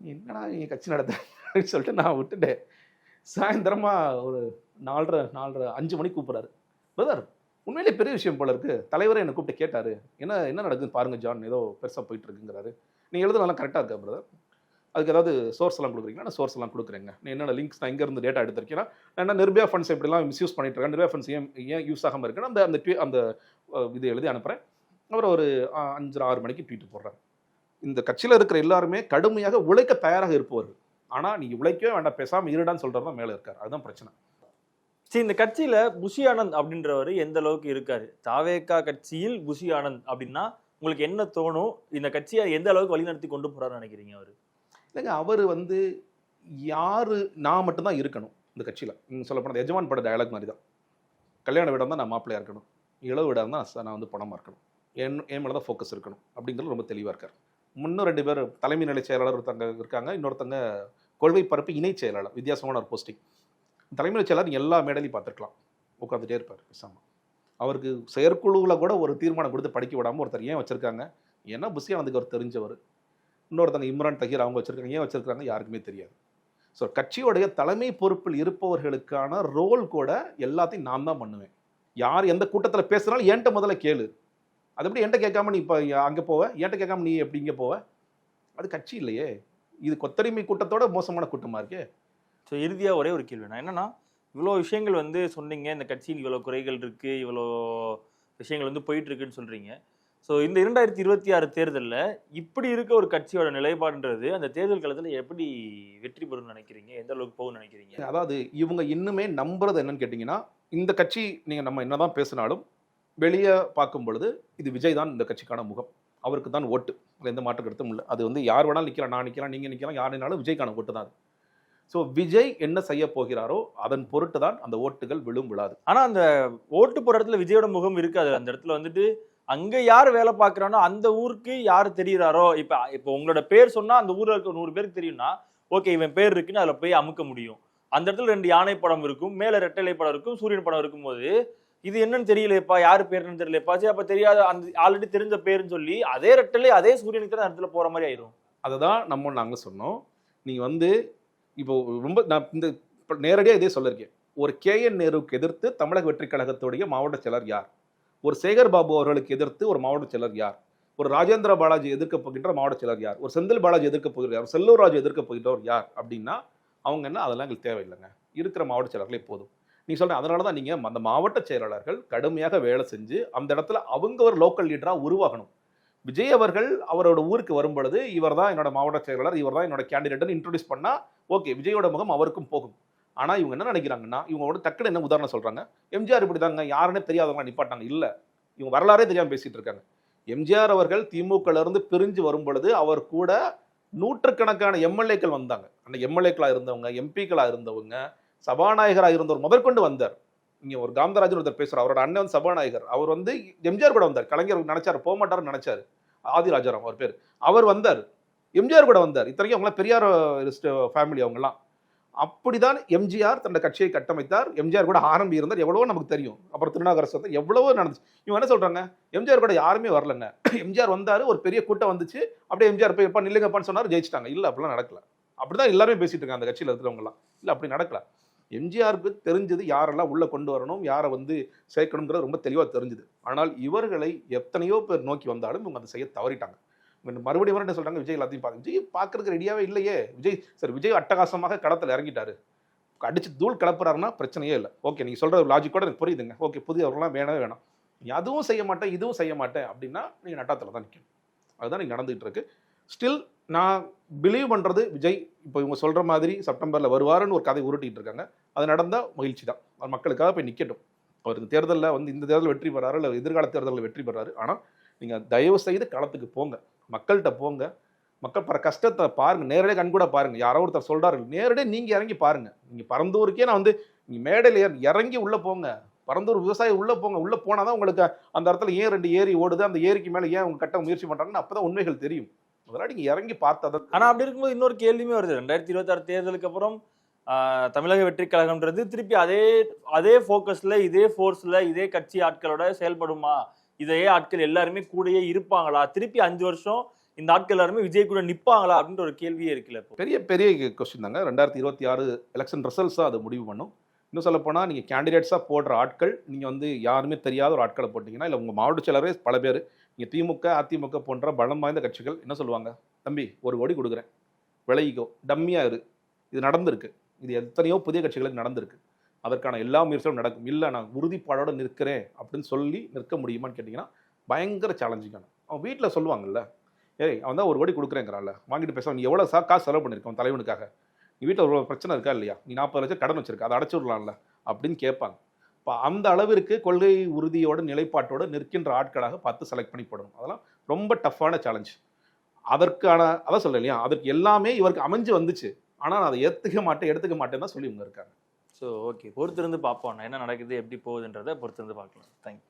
என்னடா என் கட்சி நடத்த அப்படின்னு சொல்லிட்டு நான் விட்டுட்டேன். சாயந்தரமாக ஒரு நாலரை நாலரை அஞ்சு மணிக்கு கூப்பிட்றாரு. பிரதர் உண்மையிலே பெரிய விஷயம் போல இருக்குது தலைவரே என்னை கூப்பிட்டு கேட்டார். என்ன என்ன நடக்குதுன்னு பாருங்க ஜான். ஏதோ பெருசாக போயிட்டு இருக்குங்கிறாரு. நீ எழுதுனாலும் கரெக்டாக இருக்கா பிரதர் அதுக்கு ஏதாவது சோர்ஸ் எல்லாம் கொடுக்குறீங்களா? நான் சோர்ஸ் எல்லாம் கொடுக்குறேங்க. நான் என்னென்ன லிங்க்ஸ் நான் இருந்து டேட்டா எடுத்திருக்கேன்னா நான் என்ன நிர்பயா ஃபண்ட்ஸ் எப்படிலாம் மிஸ்யூஸ் பண்ணிட்டு இருக்கேன் நிர்பயா ஃபண்ட்ஸ் ஏன் ஏன் யூஸ் ஆகாமல் இருக்குன்னு அந்த அந்த அந்த இது எழுதி அனுப்புகிறேன் அப்புறம் ஒரு அஞ்சு அஞ்சரை ஆறு மணிக்கு ட்வீட் போடுறேன் இந்த கட்சியில் இருக்கிற எல்லாருமே கடுமையாக உழைக்க தயாராக இருப்பவர்கள் ஆனால் நீ உழைக்கவே வேண்டாம். பேசாமல் இருடான்னு சொல்கிறது தான் மேலே இருக்கார். அதுதான் பிரச்சனை. சரி இந்த கட்சியில் புஷி ஆனந்த் அப்படின்றவர் எந்த அளவுக்கு இருக்காரு? தாவேக்கா கட்சியில் புஷி ஆனந்த் அப்படின்னா உங்களுக்கு என்ன தோணும்? இந்த கட்சியை எந்த அளவுக்கு வழிநடத்தி கொண்டு போகிறாருன்னு நினைக்கிறீங்க அவர்? இல்லைங்க அவர் வந்து யார் நான் மட்டும்தான் இருக்கணும் இந்த கட்சியில். நீங்கள் சொல்லப்போனால் எஜமான் பட டயலாக் மாதிரி தான் கல்யாண வீடம் தான் நான் மாப்பிள்ளையாக இருக்கணும். இளவு வீடம் தான் நான் வந்து பணமாக இருக்கணும். என் என் மேலே தான் ஃபோக்கஸ் இருக்கணும் அப்படிங்கிறது ரொம்ப தெளிவாக இருக்கார். முன்னும் ரெண்டு பேர் தலைமை நிலை செயலாளர் ஒருத்தங்க இருக்காங்க இன்னொருத்தங்க கொள்கை பரப்பு இணை செயலாளர் வித்தியாசமான ஒரு போஸ்டிங் தலைமை செயலாளர் எல்லா மேடையிலையும் பார்த்துருக்கலாம். உட்காந்துட்டே இருப்பார் பேசாமல் அவருக்கு செயற்குழுவில் கூட ஒரு தீர்மானம் கொடுத்து படிக்க விடாமல் ஒருத்தர் ஏன் வச்சுருக்காங்க? ஏன்னா புஷியானதுக்கு அவர் தெரிஞ்சவர். இன்னொருத்தங்க இம்ரான் தஹீர் அவங்க வச்சுருக்காங்க ஏன் வச்சிருக்காங்க யாருக்குமே தெரியாது. ஸோ கட்சியோடைய தலைமை பொறுப்பில் இருப்பவர்களுக்கான ரோல் கூட எல்லாத்தையும் நான் தான் பண்ணுவேன். யார் எந்த கூட்டத்தில் பேசுனாலும் என்கிட்ட முதல்ல கேளு. அது எப்படி என்கிட்ட கேட்காம நீ இப்போ அங்கே போவ? என்கிட்ட கேட்காம நீ எப்படி இங்கே போவ? அது கட்சி இல்லையே. இது கொத்தடிமை கூட்டத்தோட மோசமான கூட்டமாக இருக்கே? ஸோ இறுதியாக ஒரே ஒரு கேள்வி நான் என்னென்னா இவ்வளோ விஷயங்கள் வந்து சொன்னீங்க இந்த கட்சியில் இவ்வளோ குறைகள் இருக்குது இவ்வளோ விஷயங்கள் வந்து போயிட்டு இருக்குன்னு ஸோ இந்த இரண்டாயிரத்தி இருபத்தி ஆறு தேர்தலில் இப்படி இருக்க ஒரு கட்சியோட நிலைப்பாடுன்றது அந்த தேர்தல் காலத்தில் எப்படி வெற்றி பெறும்னு நினைக்கிறீங்க? எந்த அளவுக்கு போகும்னு நினைக்கிறீங்க? அதாவது இவங்க இன்னுமே நம்புறது என்னன்னு கேட்டிங்கன்னா இந்த கட்சி நீங்கள் நம்ம என்னதான் பேசினாலும் வெளியே பார்க்கும் பொழுது இது விஜய் தான் இந்த கட்சிக்கான முகம். அவருக்கு தான் ஓட்டு. எந்த மாற்று கருத்தும் இல்லை. அது வந்து யார் வேணாலும் நிற்கலாம் நான் நிற்கலாம் நீங்கள் நிற்கலாம் யாருனாலும் விஜய்க்கான ஓட்டு தான் அது. ஸோ விஜய் என்ன செய்ய போகிறாரோ அதன் பொருட்டு தான் அந்த ஓட்டுகள் விழும் விழாது. ஆனா அந்த ஓட்டு போற இடத்துல விஜயோட முகம் இருக்காது. அந்த இடத்துல வந்துட்டு அங்க யார் வேலை பார்க்கறானோ அந்த ஊருக்கு யார் தெரியுறாரோ? இப்ப இப்ப உங்களோட பேர் சொன்னா அந்த ஊர்ல இருக்க நூறு பேருக்கு தெரியும்னா ஓகே இவன் பேர் இருக்குன்னு அதுல போய் அமுக்க முடியும். அந்த இடத்துல ரெண்டு யானை படம் இருக்கும் மேல ரெட்டலை படம் இருக்கும் சூரியன் படம் இருக்கும்போது இது என்னன்னு தெரியலையப்பா யார் பேருன்னு தெரியலையப்பா? சரி அப்ப தெரியாத அந்த ஆல்ரெடி தெரிஞ்ச பேருன்னு சொல்லி அதே ரெட்டலை அதே சூரியனுக்கு தான் இடத்துல போற மாதிரி ஆயிடும் அதை தான் நம்ம நாங்கள் சொன்னோம். நீங்கள் வந்து இப்போ ரொம்ப நான் இந்த நேரடியாக இதே சொல்லியிருக்கேன் ஒரு கே என் நேருவுக்கு எதிர்த்து தமிழக வெற்றி கழகத்துடைய மாவட்ட செயலர் யார்? ஒரு சேகர் பாபு அவர்களுக்கு எதிர்த்து ஒரு மாவட்ட செயலர் யார்? ஒரு ராஜேந்திர பாலாஜி எதிர்க்க போகின்ற மாவட்ட செயலர் யார்? ஒரு செந்தில் பாலாஜி எதிர்க்க போகிற யார்? செல்லூர் ராஜு எதிர்க்க போகின்றவர் யார் அப்படின்னா அவங்க என்ன அதெல்லாம் எங்களுக்கு தேவையில்லைங்க. இருக்கிற மாவட்ட செயலர்களே போதும். நீ சொல்ற அதனால தான் நீங்கள் அந்த மாவட்ட செயலாளர்கள் கடுமையாக வேலை செஞ்சு அந்த இடத்துல அவங்க ஒரு லோக்கல் லீடராக உருவாகணும். விஜய் அவர்கள் அவரோட ஊருக்கு வரும் பொழுது இவர் தான் என்னோட மாவட்ட செயலாளர் இவர் தான் என்னோட கேண்டிடேட்னு இன்ட்ரோடியூஸ் பண்ணால் ஓகே விஜயோட முகம் அவருக்கும் போகும். ஆனால் இவங்க என்ன நினைக்கிறாங்கன்னா இவங்களோட டக்குனு என்ன உதாரணம் சொல்கிறாங்க எம்ஜிஆர் இப்படி தாங்க யாருன்னே தெரியாதவங்க நிப்பாட்டாங்க. இல்லை. இவங்க வரலாறே தெரியாமல் பேசிகிட்டு இருக்காங்க. எம்ஜிஆர் அவர்கள் திமுகலேருந்து பிரிஞ்சு வரும் பொழுது அவர் கூட நூற்றுக்கணக்கான எம்எல்ஏக்கள் வந்தாங்க. அந்த எம்எல்ஏக்களாக இருந்தவங்க எம்பிக்களாக இருந்தவங்க சபாநாயகராக இருந்தவர் முதற்கொண்டு வந்தார். இங்கே ஒரு காந்தராஜன் ஒருத்தர் பேசுகிறார் அவரோட அண்ணன் வந்து சபாநாயகர். அவர் வந்து எம்ஜிஆர் கூட வந்தார். கலைஞர் நினச்சார் போக மாட்டாருன்னு நினச்சார். ஆதி ராஜாராம் அவர் பேர். அவர் வந்தார். எம்ஜிஆர் கூட வந்தார். இத்தனைக்கும் அவங்களாம் பெரியார் ஃபேமிலி அவங்கலாம். அப்படிதான் எம்ஜிஆர் தன்னோட கட்சியை கட்டமைத்தார். எம்ஜிஆர் கூட ஆரம்பி இருந்தார். எவ்வளவோ நமக்கு தெரியும். அப்புறம் திருநாகரசு வந்து எவ்வளவோ நடந்துச்சு. இவங்க என்ன சொல்றாங்க? எம்ஜிஆர் கூட யாருமே வரலங்க. <clears throat> எம்ஜிஆர் வந்தாரு ஒரு பெரிய கூட்டம் வந்துச்சு. அப்படியே எம்ஜிஆர் போய் எப்பா நில்லுங்கப்பான்னு சொன்னார் ஜெயிச்சிட்டாங்க. இல்லை அப்படிலாம் நடக்கல. அப்படிதான் எல்லாருமே பேசிட்டு இருக்காங்க அந்த கட்சியில் இருக்கிறவங்கலாம் இல்லை அப்படி நடக்கல. எம்ஜிஆருக்கு தெரிஞ்சது யாரெல்லாம் உள்ள கொண்டு வரணும் யாரை வந்து சேர்க்கணுங்கிறது ரொம்ப தெளிவாக தெரிஞ்சுது. ஆனால் இவர்களை எத்தனையோ பேர் நோக்கி வந்தாலும் இவங்க அதை செய்ய தவறிட்டாங்க. மறுபடியும் மறுபடியும் சொல்றாங்க விஜய் எல்லாத்தையும் பார்க்க விஜய் பார்க்கறதுக்கு ரெடியாவே இல்லையே. விஜய் சார் விஜய் அட்டகாசமாக களத்தில் இறங்கிட்டாரு. அடிச்சு தூள் கிளப்புறாருன்னா பிரச்சனையே இல்லை. ஓகே நீங்க சொல்ற லாஜிக்கோட எனக்கு புரியுதுங்க. ஓகே புதியவர்கள்லாம் வேணவே வேணாம். நீ அதுவும் செய்ய மாட்டேன் இதுவும் செய்ய மாட்டேன் அப்படின்னா நீங்க நட்டாத்தில் தான் நிற்கணும் அதுதான் நீங்கள் நடந்துகிட்டு இருக்கு. ஸ்டில் நான் பிலீவ் பண்ணுறது விஜய். இப்போ இவங்க சொல்கிற மாதிரி செப்டம்பரில் வருவாருன்னு ஒரு கதை உருட்டிகிட்டு இருக்காங்க. அது நடந்தால் மகிழ்ச்சி தான். அவர் மக்களுக்காக போய் நிற்கட்டும் அவர் இந்த தேர்தலில் வந்து இந்த தேர்தல் வெற்றி பெறாரு இல்லை எதிர்கால தேர்தலில் வெற்றி பெறாரு? ஆனால் நீங்கள் தயவு செய்து களத்துக்கு போங்க. மக்கள்கிட்ட போங்க. மக்கள் பர கஷ்டத்தை பாருங்க. நேரடியாக கண் கூட பாருங்க. யாரோ ஒருத்தர் சொல்றாரு. நேரடியாக நீங்கள் இறங்கி பாருங்க. நீங்கள் பரந்தூருக்கே நான் வந்து நீங்கள் மேடையில் இறங்கி உள்ளே போங்க. பரந்தூர் விவசாயி உள்ளே போங்க. உள்ளே போனால் தான் உங்களுக்கு அந்த இடத்துல ஏன் ரெண்டு ஏரி ஓடுது? அந்த ஏரிக்கு மேலே ஏன் அவங்க கட்ட முயற்சி பண்ணுறேன்னு அப்போ தான் உண்மைகள் தெரியும். அதெல்லாம் நீங்க இறங்கி பார்த்தா தான் ஆனா அப்படி இருக்கும்போது இன்னொரு கேள்வியுமே வருது. ரெண்டாயிரத்தி இருபத்தாறு தேர்தலுக்கு அப்புறம் தமிழக வெற்றி கழகம்ன்றது திருப்பி அதே அதே ஃபோக்கஸில் இதே ஃபோர்ஸில் இதே கட்சி ஆட்களோட செயல்படுமா? இதே ஆட்கள் எல்லாருமே கூடயே இருப்பாங்களா? திருப்பி அஞ்சு வருஷம் இந்த ஆட்கள் எல்லாருமே விஜய் கூட நிற்பாங்களா அப்படின்ற ஒரு கேள்வியே இருக்குல்ல பெரிய பெரிய கொஸ்டின் தாங்க. ரெண்டாயிரத்தி இருபத்தி ஆறு எலெக்ஷன் ரிசல்ட்ஸாக அது முடிவு பண்ணும். இன்னும் சொல்ல போனால் நீங்கள் கேண்டிடேட்ஸாக போடுற ஆட்கள் நீங்கள் வந்து யாருமே தெரியாத ஒரு ஆட்களை போட்டிங்கன்னா இல்லை உங்கள் மாவட்ட செயலரே பல பேர் நீங்கள் திமுக அதிமுக போன்ற பலம் வாய்ந்த கட்சிகள் என்ன சொல்லுவாங்க? தம்பி ஒரு கோடி கொடுக்குறேன். விலகிக்கோ டம்மியாக இரு. இது நடந்திருக்கு. இது எத்தனையோ புதிய கட்சிகளுக்கு நடந்திருக்கு. அதற்கான எல்லா முயற்சிகளும் நடக்கும். இல்லை நான் உறுதிப்பாடோட நிற்கிறேன் அப்படின்னு சொல்லி நிற்க முடியுமான்னு கேட்டிங்கன்னா பயங்கர சேலஞ்சிங்கான அவன் வீட்டில் சொல்லுவாங்கல்ல ஏய் அவன் தான் ஒரு கோடி கொடுக்குறேங்கிறான்ல வாங்கிட்டு பேச நீ எவ்வளோ சா காசு செலவு பண்ணியிருக்கான் தலைவனுக்காக? நீ வீட்டில் ஒரு பிரச்சனை இருக்கா இல்லையா? நீ நாற்பது லட்சம் கடன் வச்சிருக்க அதை அடைச்சு விடலாம்ல? அப்படின்னு கேட்பாங்க. இப்போ அந்த அளவிற்கு கொள்கை உறுதியோட நிலைப்பாட்டோட நிற்கின்ற ஆட்களாக பார்த்து செலக்ட் பண்ணி போடணும். அதெல்லாம் ரொம்ப டஃப்பான சேலஞ்ச் அதற்கான அதான் சொல்ல இல்லையா? அதற்கு எல்லாமே இவருக்கு அமைஞ்சு வந்துச்சு. ஆனால் நான் அதை ஏற்றுக்க மாட்டேன் எடுத்துக்க மாட்டேன்னு தான் சொல்லி இவங்க இருக்காங்க. ஸோ ஓகே பொறுத்திருந்து பார்ப்போம். என்ன நடக்குது எப்படி போகுதுன்றதை பொறுத்திருந்து பார்க்கலாம். தேங்க்யூ